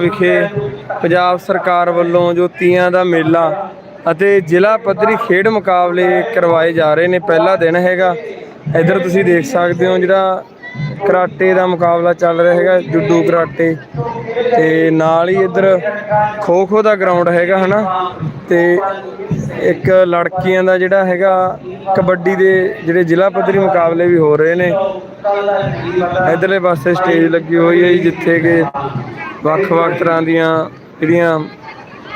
ਵਿਖੇ ਪੰਜਾਬ ਸਰਕਾਰ ਵੱਲੋਂ ਜੋ ਤੀਆਂ ਦਾ ਮੇਲਾ ਅਤੇ ਜ਼ਿਲ੍ਹਾ ਪੱਧਰੀ ਖੇਡ ਮੁਕਾਬਲੇ ਕਰਵਾਏ ਜਾ ਰਹੇ ਨੇ ਪਹਿਲਾ ਦਿਨ ਹੈਗਾ। ਇੱਧਰ ਤੁਸੀਂ ਦੇਖ ਸਕਦੇ ਹੋ ਜਿਹੜਾ ਕਰਾਟੇ ਦਾ ਮੁਕਾਬਲਾ ਚੱਲ ਰਿਹਾ ਹੈਗਾ ਜੁੱਡੂ ਕਰਾਟੇ। ਤੇ ਨਾਲ ਹੀ ਇੱਧਰ ਖੋ ਖੋ ਦਾ ਗਰਾਊਂਡ ਹੈਗਾ ਹਨਾ? ਤੇ ਇੱਕ ਲੜਕੀਆਂ ਦਾ ਜਿਹੜਾ ਹੈਗਾ ਕਬੱਡੀ ਦੇ ਜਿਹੜੇ ਜ਼ਿਲ੍ਹਾ ਪੱਧਰੀ ਮੁਕਾਬਲੇ ਵੀ ਹੋ ਰਹੇ ਨੇ। ਇਧਰਲੇ ਪਾਸੇ ਸਟੇਜ ਲੱਗੀ ਹੋਈ ਹੈ ਜੀ, ਜਿੱਥੇ ਕਿ ਵੱਖ-ਵੱਖ ਤਰ੍ਹਾਂ ਦੀਆਂ ਜਿਹੜੀਆਂ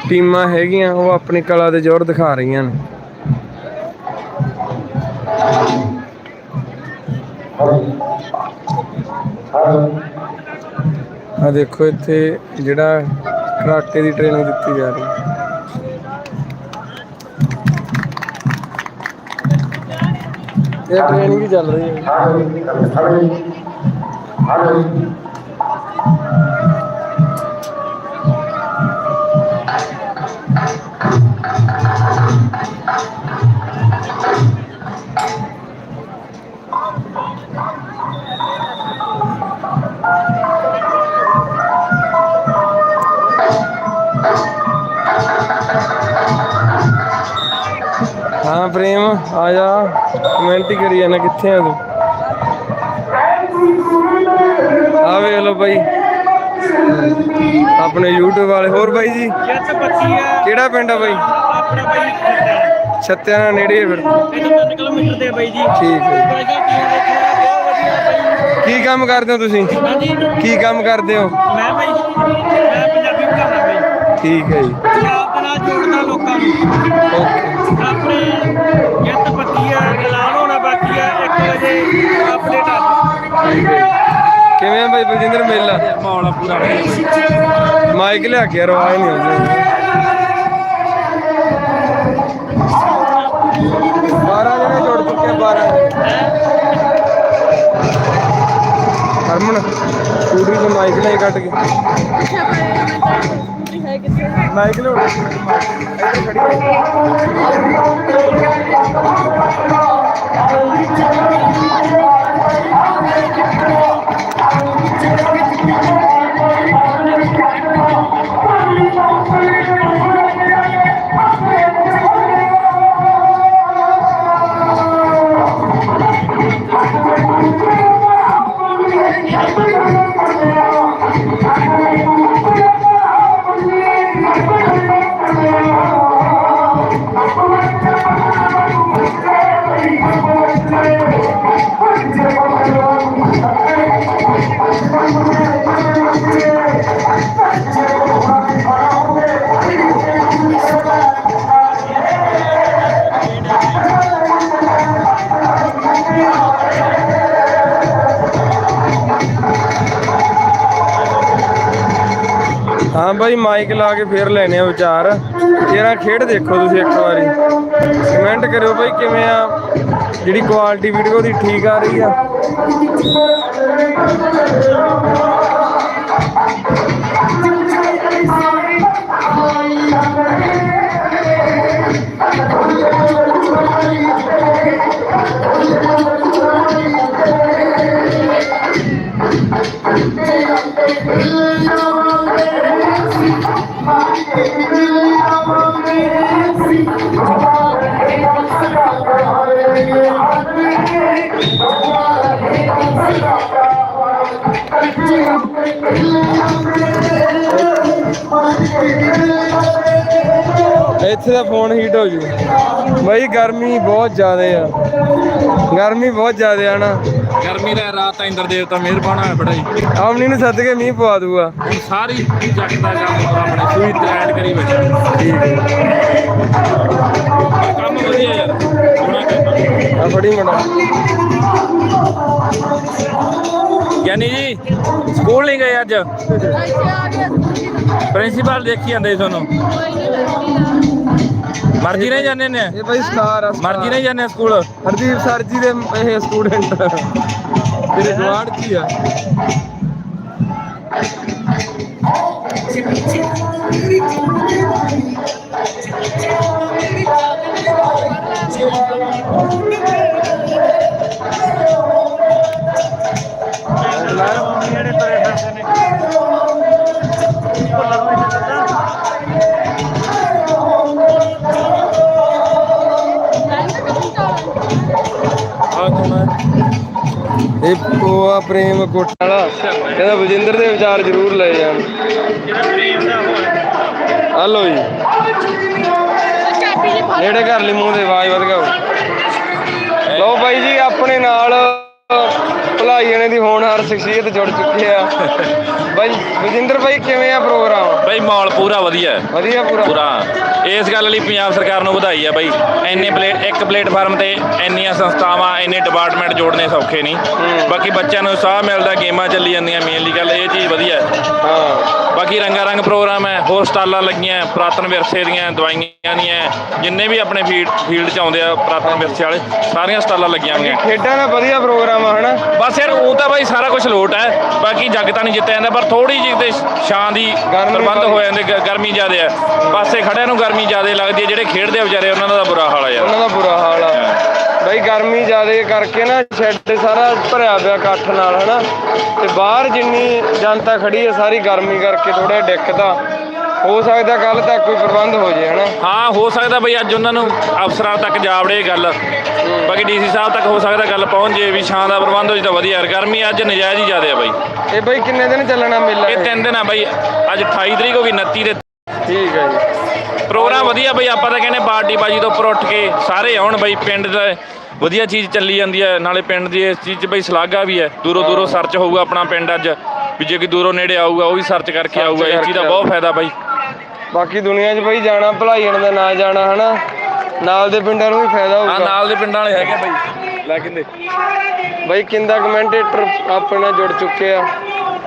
ਟੀਮਾਂ ਹੈਗੀਆਂ, ਉਹ ਆਪਣੀ ਕਲਾ ਦੇ ਜ਼ੋਰ ਦਿਖਾ ਰਹੀਆਂ ਨੇ। ਆ ਦੇਖੋ ਇੱਥੇ ਜਿਹੜਾ ਕਰਾਟੇ ਦੀ ਟ੍ਰੇਨਿੰਗ ਦਿੱਤੀ ਜਾ ਰਹੀ ਹੈ। ਇਹ ਟ੍ਰੇਨਿੰਗ ਹੀ ਚੱਲ ਰਹੀ ਹੈ। ਪ੍ਰੇਮ ਆ ਜਾ ਕਮੈਂਟ ਹੀ ਕਰੀ ਜਾਣਾ ਕਿੱਥੇ ਆ ਤੂੰ? ਆ ਵੇਖ ਲਓ ਬਾਈ। ਆਪਣੇ YouTube ਵਾਲੇ ਹੋਰ ਬਾਈ ਜੀ? ਕਿਹੜਾ ਪਿੰਡ ਆ ਬਾਈ? ਛੱਤਿਆਂ ਨਾਲ ਨੇੜੇ ਫਿਰ। ਇਹਨੂੰ 3 ਕਿਲੋਮੀਟਰ ਦੇ ਬਾਈ ਜੀ ਠੀਕ ਹੈ। ਕੀ ਕੰਮ ਕਰਦੇ ਹੋ ਤੁਸੀਂ? ਕੀ ਕੰਮ ਕਰਦੇ ਹੋ? ਮੈਂ ਬਾਈ ਮੈਂ ਪੰਜਾਬੀ ਪੜਾਉਣਾ ਬਾਈ ਠੀਕ ਹੈ ਜੀ। ਪੰਜਾਬ ਦੇ ਜੋੜਦਾ ਲੋਕਾਂ ਨੂੰ। ਓਕੇ। ਆਪਣੇ ਜੱਟ ਬੱਤੀ ਆ ਐਲਾਨ ਹੋਣਾ ਬਾਕੀ ਆ 1 ਵਜੇ ਅਪਡੇਟ ਆ। ਹੈ। ਕਿਵੇਂ ਆ ਬਾਈ ਬਲਜਿੰਦਰ ਮੇਲਾ? ਮਾਹੌਲ ਪੂਰਾ। ਮਾਈਕ ਲਿਆ ਕੇ ਯਾਰ ਆਵਾਜ਼ ਨਹੀਂ ਆਉਂਦੀ। 12 ਜਣੇ ਜੁੜ ਚੁੱਕੇ 12 ਹਰਮਨ ਸਕੂਟਰੀ ਤੋਂ ਮਾਈਕ ਲਈ ਕੱਟ ਕੇ। ਮਾਈਕ ਲਿਓ ਇੱਧਰ ਖੜੀ ਹੋ। ਹਾਂ ਬਾਈ ਮਾਈਕ ਲਾ ਕੇ ਫੇਰ ਲੈਣੇ ਆ ਵਿਚਾਰ। ਜਿਹੜਾ ਖੇਡ ਦੇਖੋ ਤੁਸੀਂ ਇੱਕ ਵਾਰੀ। ਕਮੈਂਟ ਕਰਿਓ ਭਾਈ ਕਿਵੇਂ ਆ? ਜਿਹੜੀ ਕੁਆਲਿਟੀ ਵੀਡੀਓ ਦੀ ਠੀਕ ਆ ਰਹੀ ਆ? ਇੱਥੇ ਦਾ ਫੋਨ ਹੀਟ ਹੋ ਜੂ। ਬਾਈ ਗਰਮੀ ਬਹੁਤ ਜ਼ਿਆਦਾ ਆ। ਗਰਮੀ ਬਹੁਤ ਜ਼ਿਆਦਾ ਆ ਨਾ। ਗਰਮੀ ਦਾ ਰਾਤ ਇੰਦਰ ਦੇਵਤਾ ਮਿਹਰਬਾਨ ਹੋਇਆ ਬੜਾ ਜੀ। ਆਮਨੀ ਨੂੰ ਸੱਦ ਕੇ ਮੀਂਹ ਪਵਾ ਦੂਗਾ। ਸਾਰੀ ਜੱਟ ਦਾ ਕੰਮ ਆਪਣੇ ਸੂਈ ਤੈਨ ਕਰੀ ਬੈਠਾ। ਠੀਕ ਹੈ। ਕੰਮ ਵਧੀਆ ਯਾਰ। ਸੋਹਣਾ ਕੰਮ। ਆ ਫੜੀ ਮੜਾ ਗਿਆਨੀ ਜੀ ਸਕੂਲ ਨਹੀਂ ਗਏ ਅੱਜ? ਪ੍ਰਿੰਸੀਪਲ ਦੇਖੀ ਜਾਂਦੇ ਸੀ ਤੁਹਾਨੂੰ। ਮਰਜ਼ੀ ਨਹੀਂ ਜਾਂਦੇ ਨੇ ਇਹ ਬਾਈ ਸਟਾਰ ਆ ਸਟਾਰ। ਮਰਜ਼ੀ ਨਹੀਂ ਜਾਂਦੇ ਸਕੂਲ। ਹਰਦੀਪ ਸਰ ਜੀ ਦੇ ਇਹ ਸਟੂਡੈਂਟ ਤੇਰੇ ਜਵਾੜ ਕੀ ਆ? ਭੁੱਲਰ ਨੂੰ ਇੱਥੇ ਦਿੱਤਾ ਇਹ ਪੋਆ ਪ੍ਰੇਮ ਕੋਟ ਵਾਲਾ ਕਹਿੰਦਾ ਬਜਿੰਦਰ ਦੇ ਵਿਚਾਰ ਜ਼ਰੂਰ ਲੈ ਜਾਣ। ਹਲੋ ਜੀ। ਨੇੜੇ ਕਰ ਲਈ ਮੂੰਹ ਦੇ ਆਵਾਜ਼ ਵਧ ਗਿਆ ਲਓ ਬਾਈ ਜੀ ਆਪਣੇ ਨਾਲ ਭਲਾਈਣੇ ਦੀ ਹੋਣਹਾਰ ਸ਼ਖਸੀਅਤ ਜੁੜ ਚੁੱਕੇ ਆ। ਬਾਈ ਬਜਿੰਦਰ ਬਾਈ ਕਿਵੇਂ ਆ ਪ੍ਰੋਗਰਾਮ? ਬਈ ਮਾਹੌਲ ਪੂਰਾ ਵਧੀਆ। ਹੈ ਵਧੀਆ ਪੂਰਾ? ਪੂਰਾ। ਇਸ ਗੱਲ ਲਈ ਪੰਜਾਬ ਸਰਕਾਰ ਨੂੰ ਵਧਾਈ ਹੈ ਬਈ। ਇੰਨੇ ਪਲੇਟ ਇੱਕ ਪਲੇਟਫਾਰਮ ਤੇ ਇੰਨੀਆਂ ਸੰਸਥਾਵਾਂ ਇੰਨੇ ਡਿਪਾਰਟਮੈਂਟ ਜੋੜਨੇ ਸੌਖੇ ਨਹੀਂ। ਬਾਕੀ ਬੱਚਿਆਂ ਨੂੰ ਉਤਸ਼ਾਹ ਮਿਲਦਾ ਗੇਮਾਂ ਚੱਲੀ ਜਾਂਦੀਆਂ ਮੇਨਲੀ ਗੱਲ ਇਹ ਚੀਜ਼ ਵਧੀਆ ਹੈ। ਬਾਕੀ ਰੰਗਾ ਰੰਗ ਪ੍ਰੋਗਰਾਮ ਹੈ ਹੋਰ ਸਟਾਲਾਂ ਲੱਗੀਆਂ ਪੁਰਾਤਨ ਵਿਰਸੇ ਦੀਆਂ ਦਵਾਈਆਂ ਦੀਆਂ ਜਿੰਨੇ ਵੀ ਆਪਣੇ ਫੀਲਡ ਫੀਲਡ 'ਚ ਆਉਂਦੇ ਆ ਪੁਰਾਤਨ ਵਿਰਸੇ ਵਾਲੇ ਸਾਰੀਆਂ ਸਟਾਲਾਂ ਲੱਗੀਆਂ ਹੋਈਆਂ। ਖੇਡਾਂ ਦਾ ਵਧੀਆ ਪ੍ਰੋਗਰਾਮ ਆ ਹਨਾ? ਬਸ ਯਾਰ ਉਹ ਤਾਂ ਬਾਈ ਸਾਰਾ ਕੁਝ ਲੋਟ ਹੈ। ਬਾਕੀ ਜੱਗ ਤਾਂ ਨਹੀਂ ਜਿੱਤਿਆ ਜਾਂਦਾ ਪਰ ਥੋੜੀ ਜਿਹੀ ਤੇ ਛਾਂ ਦੀ ਪ੍ਰਬੰਧ। ਹੋ ਜਾਂਦੇ ਗਰਮੀ ਜ਼ਿਆਦੇ ਆ ਪਾਸੇ ਖੜਿਆਂ ਨੂੰ ਗਰਮੀ ਜ਼ਿਆਦੇ ਲੱਗਦੀ ਹੈ ਜਿਹੜੇ ਖੇਡਦੇ ਆ ਵਿਚਾਰੇ ਉਹਨਾਂ ਦਾ ਬੁਰਾ ਹਾਲ ਆ ਯਾਰ। ਉਹਨਾਂ ਦਾ ਬੁਰਾ ਹਾਲ ਆ। ਬਾਈ ਗਰਮੀ ਜ਼ਿਆਦੇ ਕਰਕੇ ਨਾ ਸ਼ੈੱਡ ਸਾਰਾ ਭਰਿਆ ਪਿਆ ਇਕੱਠ ਨਾਲ ਹਨਾ? ਤੇ ਬਾਹਰ ਜਿੰਨੀ ਜਨਤਾ ਖੜੀ ਹੈ ਸਾਰੀ ਗਰਮੀ ਕਰਕੇ ਥੋੜਾ ਦਿੱਕਤ ਆ ਹੋ ਸਕਦਾ ਕੱਲ ਤੱਕ ਕੋਈ ਪ੍ਰਬੰਧ ਹੋ ਜੇ ਹਨਾ? ਹਾਂ ਹੋ ਸਕਦਾ ਬਈ ਅੱਜ ਉਹਨਾਂ ਨੂੰ ਅਫਸਰਾਂ ਤੱਕ ਜਾਵੜੇ ਗੱਲ। ਬਾਕੀ ਡੀਸੀ ਸਾਹਿਬ ਤੱਕ ਹੋ ਸਕਦਾ ਗੱਲ ਪਹੁੰਚ ਜੇ ਵੀ ਛਾਂ ਦਾ ਪ੍ਰਬੰਧ ਹੋ ਜੇ ਤਾਂ ਵਧੀਆ ਯਾਰ ਗਰਮੀ ਅੱਜ ਨਜਾਇਜ਼ ਹੀ ਜ਼ਿਆਦੇ ਆ ਬਾਈ। ਇਹ ਬਾਈ ਕਿੰਨੇ ਦਿਨ ਚੱਲਣਾ ਮੇਲਾ ਇਹ ਇਹ? ਤਿੰਨ ਦਿਨ ਆ ਬਾਈ ਅੱਜ 28 ਤਰੀਕ ਹੋ ਗਈ 29 ਤੇ ਠੀਕ ਹੈ ਜੀ। ਪ੍ਰੋਗਰਾਮ ਵਧੀਆ ਬਈ ਆਪਾਂ ਤਾਂ ਕਹਿੰਦੇ ਪਾਰਟੀ ਬਾਜੀ ਤੋਂ ਉੱਪਰ ਉੱਠ ਕੇ ਸਾਰੇ ਆਉਣ ਬਈ ਪਿੰਡ ਦਾ ਵਧੀਆ ਚੀਜ਼ ਚੱਲੀ ਜਾਂਦੀ ਹੈ। ਨਾਲੇ ਪਿੰਡ ਦੀ ਇਸ ਚੀਜ਼ 'ਚ ਬਈ ਸ਼ਲਾਘਾ ਵੀ ਹੈ। ਦੂਰੋਂ ਦੂਰੋਂ ਸਰਚ ਹੋਊਗਾ ਆਪਣਾ ਪਿੰਡ ਅੱਜ ਵੀ ਜੇ ਕੋਈ ਦੂਰੋਂ ਨੇੜੇ ਆਊਗਾ ਉਹ ਵੀ ਸਰਚ ਕਰਕੇ ਆਊਗਾ। ਇਸ ਚੀਜ਼ ਦਾ ਬਹੁਤ ਫਾਇਦਾ ਬਾਈ। ਬਾਕੀ ਦੁਨੀਆ 'ਚ ਬਾਈ ਜਾਣਾ ਭਲਾਈਣ ਦਾ ਨਾ ਜਾਣਾ ਹਨਾ? ਨਾਲ ਦੇ ਪਿੰਡਾਂ ਨੂੰ ਵੀ ਫਾਇਦਾ ਹੋਊਗਾ। ਨਾਲ ਦੇ ਪਿੰਡਾਂ ਵਾਲੇ ਹੈਗੇ ਬਈ। ਲੈ ਕਿੰਦੇ। ਬਾਈ ਕਿੰਦਾ ਕਮੈਂਟੇਟਰ ਆਪਣੇ ਨਾਲ ਜੁੜ ਚੁੱਕੇ ਆ।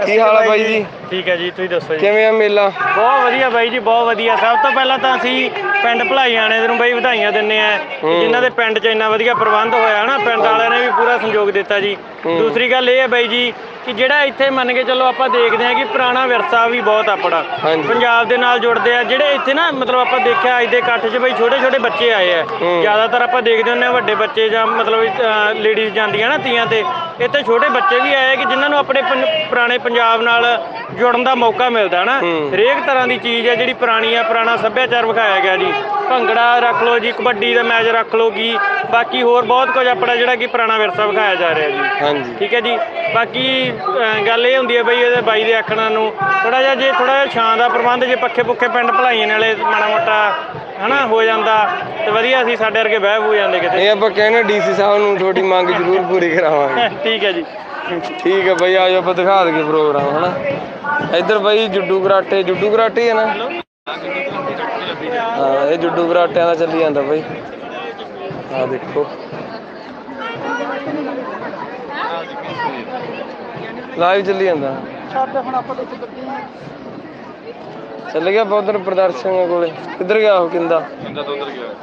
ਕੀ ਹਾਲ ਆ ਬਾਈ ਜੀ? ਠੀਕ ਹੈ ਜੀ ਤੁਸੀਂ ਦੱਸੋ ਜੀ। ਕਿਵੇਂ ਆ ਮੇਲਾ? ਬਹੁਤ ਵਧੀਆ ਬਾਈ ਜੀ ਬਹੁਤ ਵਧੀਆ। ਸਭ ਤੋਂ ਪਹਿਲਾਂ ਤਾਂ ਅਸੀਂ ਪਿੰਡ ਭਲਾਈ ਆਣੇ ਨੂੰ ਬਾਈ ਵਧਾਈਆਂ ਦਿੰਨੇ ਆ ਜਿਨ੍ਹਾਂ ਦੇ ਪਿੰਡ 'ਚ ਇੰਨਾ ਵਧੀਆ ਪ੍ਰਬੰਧ ਹੋਇਆ ਹਨਾ ਪਿੰਡ ਵਾਲਿਆਂ ਨੇ ਵੀ ਪੂਰਾ ਸਹਿਯੋਗ ਦਿੱਤਾ ਜੀ। ਦੂਸਰੀ ਗੱਲ ਇਹ ਹੈ ਬਾਈ ਜੀ ਕਿ ਜਿਹੜਾ ਇੱਥੇ ਮੰਨ ਕੇ ਚੱਲੋ ਆਪਾਂ ਦੇਖਦੇ ਹਾਂ ਕਿ ਪੁਰਾਣਾ ਵਿਰਸਾ ਵੀ ਬਹੁਤ ਆਪਣਾ। ਪੰਜਾਬ ਦੇ ਨਾਲ ਜੁੜਦੇ ਆ। ਜਿਹੜੇ ਇੱਥੇ ਨਾ ਮਤਲਬ ਆਪਾਂ ਦੇਖਿਆ ਅੱਜ ਦੇ ਇਕੱਠ 'ਚ ਬਾਈ ਛੋਟੇ ਛੋਟੇ ਬੱਚੇ ਆਏ ਆ। ਜ਼ਿਆਦਾਤਰ ਆਪਾਂ ਦੇਖਦੇ ਹੁੰਦੇ ਆ ਵੱਡੇ ਬੱਚੇ ਜਾਂ ਮਤਲਬ ਲੇਡੀਜ਼ ਜਾਂਦੀਆਂ ਨਾ ਤੀਆਂ ਤੇ। ਇੱਥੇ ਛੋਟੇ ਬੱਚੇ ਵੀ ਆਏ ਕਿ ਜਿਨ੍ਹਾਂ ਨੂੰ ਆਪਣੇ ਪੁਰਾਣੇ ਪੰਜਾਬ ਨਾਲ ਜੁੜਨ ਦਾ ਮੌਕਾ ਮਿਲਦਾ ਨਾ। ਹਰੇਕ ਤਰ੍ਹਾਂ ਦੀ ਚੀਜ਼ ਹੈ ਜਿਹੜੀ ਪੁਰਾਣੀ ਆ ਪੁਰਾਣਾ ਸੱਭਿਆਚਾਰ ਵਿਖਾਇਆ ਗਿਆ ਜੀ। ਭੰਗੜਾ ਰੱਖ ਲਓ ਜੀ ਕਬੱਡੀ ਦਾ ਮੈਚ ਰੱਖ ਲਓ ਕੀ ਬਾਕੀ ਹੋਰ ਬਹੁਤ ਕੁਝ ਆਪਣਾ ਜਿਹੜਾ ਕਿ ਪੁਰਾਣਾ ਵਿਰਸਾ ਵਿਖਾਇਆ ਜਾ ਰਿਹਾ ਜੀ। ਹਾਂਜੀ। ਠੀਕ ਹੈ ਜੀ। ਬਾਕੀ ਗੱਲ ਇਹ ਹੁੰਦੀ ਹੈ ਬਈ ਇਹਦੇ ਬਾਈ ਦੇ ਆਖਣਾ ਨੂੰ ਥੋੜਾ ਜਿਹਾ ਜੇ ਥੋੜਾ ਜਿਹਾ ਛਾਂ ਦਾ ਪ੍ਰਬੰਧ ਜੇ ਪੱਖੇ ਪੁੱਖੇ ਪਿੰਡ ਭਲਾਈਆਂ ਨਾਲੇ ਮਾੜਾ ਮੋਟਾ ਹਨਾ ਹੋ ਜਾਂਦਾ ਤੇ ਵਧੀਆ ਸੀ ਸਾਡੇ ਵਰਗੇ ਬਹਿ ਹੋ ਜਾਂਦੇ ਕਿਤੇ। ਇਹ ਆਪਾਂ ਕਹਿੰਦੇ ਡੀਸੀ ਸਾਹਿਬ ਨੂੰ ਤੁਹਾਡੀ ਮੰਗ ਜ਼ਰੂਰ ਪੂਰੀ ਕਰਾਵਾਂਗੇ। ਠੀਕ ਹੈ ਜੀ। ਠੀਕ ਹੈ ਬਾਈ ਆਜੋ ਆਪਾਂ ਦਿਖਾ ਦਈਏ ਪ੍ਰੋਗਰਾਮ ਹਨਾ? ਇੱਧਰ ਬਾਈ ਜੁੱਡੂ ਕਰਾਟੇ ਜੁੱਡੂ ਕਰਾਟੇ ਹੈ ਨਾ? ਹਾਂ ਇਹ ਜੁੱਡੂ ਕਰਾਟਿਆਂ ਦਾ ਚੱਲੀ ਜਾਂਦਾ ਬਾਈ। ਆ ਦੇਖੋ। ਲਾਈਵ ਚੱਲੀ ਜਾਂਦਾ। ਚੱਲ ਗਿਆ ਉਧਰ ਪ੍ਰਦਰਸ਼ਨ ਕੋਲੇ। ਕਿੱਧਰ ਗਿਆ ਉਹ ਕਿੰਦਾ? ਕਿੰਦਾ ਤੋਂ ਉਧਰ ਗਿਆ।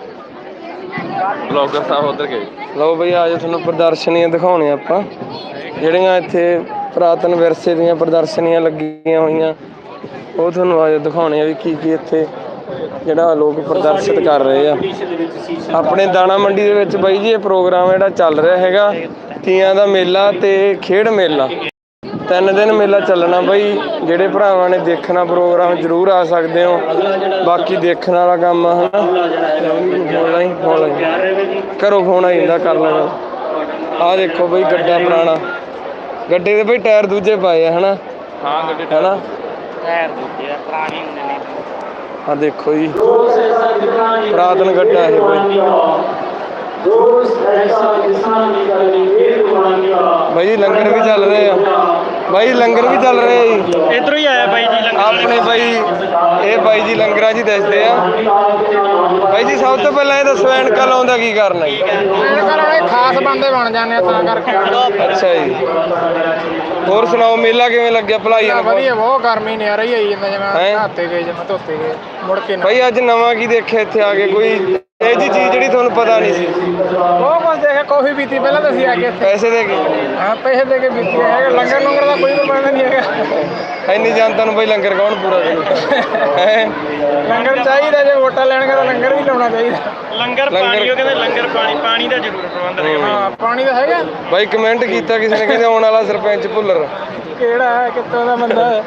ਬਲੌਗਰ ਸਾਹਿਬ ਉਧਰ ਗਏ। ਲਓ ਬਈ ਆਜੋ ਤੁਹਾਨੂੰ ਪ੍ਰਦਰਸ਼ਨੀਆਂ ਦਿਖਾਉਣੇ ਆਪਾਂ। ਜਿਹੜੀਆਂ ਇੱਥੇ ਪੁਰਾਤਨ ਵਿਰਸੇ ਦੀਆਂ ਪ੍ਰਦਰਸ਼ਨੀਆਂ ਲੱਗੀਆਂ ਹੋਈਆਂ, ਉਹ ਤੁਹਾਨੂੰ ਆਜੋ ਦਿਖਾਉਣੇ ਆ ਵੀ ਕੀ ਕੀ ਇੱਥੇ ਜਿਹੜਾ ਲੋਕ ਪ੍ਰਦਰਸ਼ਿਤ ਕਰ ਰਹੇ ਆ। ਆਪਣੇ ਦਾਣਾ ਮੰਡੀ ਦੇ ਵਿੱਚ ਬਾਈ ਜੀ, ਇਹ ਪ੍ਰੋਗਰਾਮ ਜਿਹੜਾ ਚੱਲ ਰਿਹਾ ਹੈਗਾ, ਤੀਆਂ ਦਾ ਮੇਲਾ ਤੇ ਖੇਡ ਮੇਲਾ। ਤਿੰਨ ਦਿਨ ਮੇਲਾ ਚੱਲਣਾ ਬਾਈ, ਜਿਹੜੇ ਭਰਾਵਾਂ ਨੇ ਦੇਖਣਾ ਪ੍ਰੋਗਰਾਮ ਜ਼ਰੂਰ ਆ ਸਕਦੇ ਹੋ। ਬਾਕੀ ਦੇਖਣ ਵਾਲਾ ਕੰਮ ਆ, ਹਨਾ। ਫੋਨ ਲਾਈ ਫੋਨ ਘਰੋਂ ਫੋਨ ਆ ਜਾਂਦਾ ਕਰ ਲੈਣਾ ਆ ਦੇਖੋ ਬਈ, ਗੱਡਾ ਪੁਰਾਣਾ। ਗੱਡੇ ਦੇ ਬਈ ਟਾਇਰ ਦੂਜੇ ਪਾਏ ਆ ਹਨਾ? ਹਾਂ ਗੱਡੀ ਹਨਾ? ਟਾਇਰ ਦੂਜੇ ਪੁਰਾਣੇ ਹੁੰਦੇ ਨੇ। ਆ ਦੇਖੋ ਜੀ ਪੁਰਾਤਨ ਗੱਡਾ ਇਹ ਬਈ। ਬਾਈ ਜੀ ਲੰਗਰ ਵੀ ਚੱਲ ਰਹੇ ਆ। ਬਾਈ ਲੰਗਰ ਵੀ ਚੱਲ ਰਹੇ ਜੀ। ਇਧਰੋਂ ਹੀ ਆਇਆ ਬਾਈ ਜੀ ਲੰਗਰ ਆਪਣੇ ਬਾਈ ਇਹ ਬਾਈ ਜੀ ਲੰਗਰਾਂ ਜੀ ਦੱਸਦੇ ਆ। ਬਾਈ ਜੀ ਸਭ ਤੋਂ ਪਹਿਲਾਂ ਇਹ ਦੱਸੋ ਐਨਕਾਂ ਲਾਉਂਦਾ ਕੀ ਕਰਨਾ ਜੀ? ਖਾਸ ਬੰਦੇ ਬਣ ਜਾਂਦੇ ਆ ਤਾਂ ਕਰਕੇ। ਅੱਛਾ ਜੀ। ਹੋਰ ਸੁਣਾਓ ਮੇਲਾ ਕਿਵੇਂ ਲੱਗਿਆ ਭਲਾਈ ਨੂੰ ਵਧੀਆ ਬਹੁਤ ਗਰਮੀ ਨੇ ਆ ਰਹੀ ਹੈ ਜਿਵੇਂ ਹੈਂ? ਜਿਵੇਂ ਨਹਾਤੇ ਗਏ ਜਿਵੇਂ ਧੋਤੇ ਗਏ ਮੁੜ ਕੇ ਨਾ। ਬਾਈ ਅੱਜ ਨਵਾਂ ਕੀ ਦੇਖਿਆ ਇੱਥੇ ਆ ਕੇ? ਕੋਈ ਇਹ ਜੀ ਚੀਜ਼ ਜਿਹੜੀ ਤੁਹਾਨੂੰ ਪਤਾ ਨਹੀਂ ਸੀ। ਬਹੁਤ ਕੁਝ ਦੇਖਿਆ ਕਾਫੀ ਪੀਤੀ ਪਹਿਲਾਂ ਤਾਂ ਅਸੀਂ ਆ ਕੇ ਇੱਥੇ। ਪੈਸੇ ਦੇ ਕੇ। ਹਾਂ ਪੈਸੇ ਦੇ ਕੇ ਪੀਤੀ ਹੈ। ਲੰਗਰ ਲੰਗਰ ਦਾ ਕੋਈ ਪ੍ਰਬੰਧ ਨਹੀਂ ਹੈਗਾ। ਇੰਨੀ ਜਨਤਾ ਨੂੰ ਬਾਈ ਲੰਗਰ ਕੌਣ ਪੂਰਾ ਕਰੂ ਹੈ? ਲੰਗਰ ਚਾਹੀਦਾ ਜੇ ਵੋਟਾਂ ਲੈਣਗੇ ਤਾਂ ਲੰਗਰ ਵੀ ਲਾਉਣਾ ਚਾਹੀਦਾ। ਲੰਗਰ ਪਾਣੀ ਉਹ ਕਹਿੰਦੇ ਲੰਗਰ ਪਾਣੀ ਪਾਣੀ ਦਾ ਜ਼ਰੂਰ ਪ੍ਰਬੰਧ ਰਹੇ ਹਾਂ ਪਾਣੀ ਦਾ ਹੈਗਾ। ਬਾਈ ਕਮੈਂਟ ਕੀਤਾ ਕਿਸੇ ਨੇ ਕਹਿੰਦੇ ਆਉਣ ਵਾਲਾ ਸਰਪੰਚ ਭੁੱਲਰ। ਕਿਹੜਾ ਹੈ ਕਿੱਥੋਂ ਦਾ ਬੰਦਾ ਹੈ?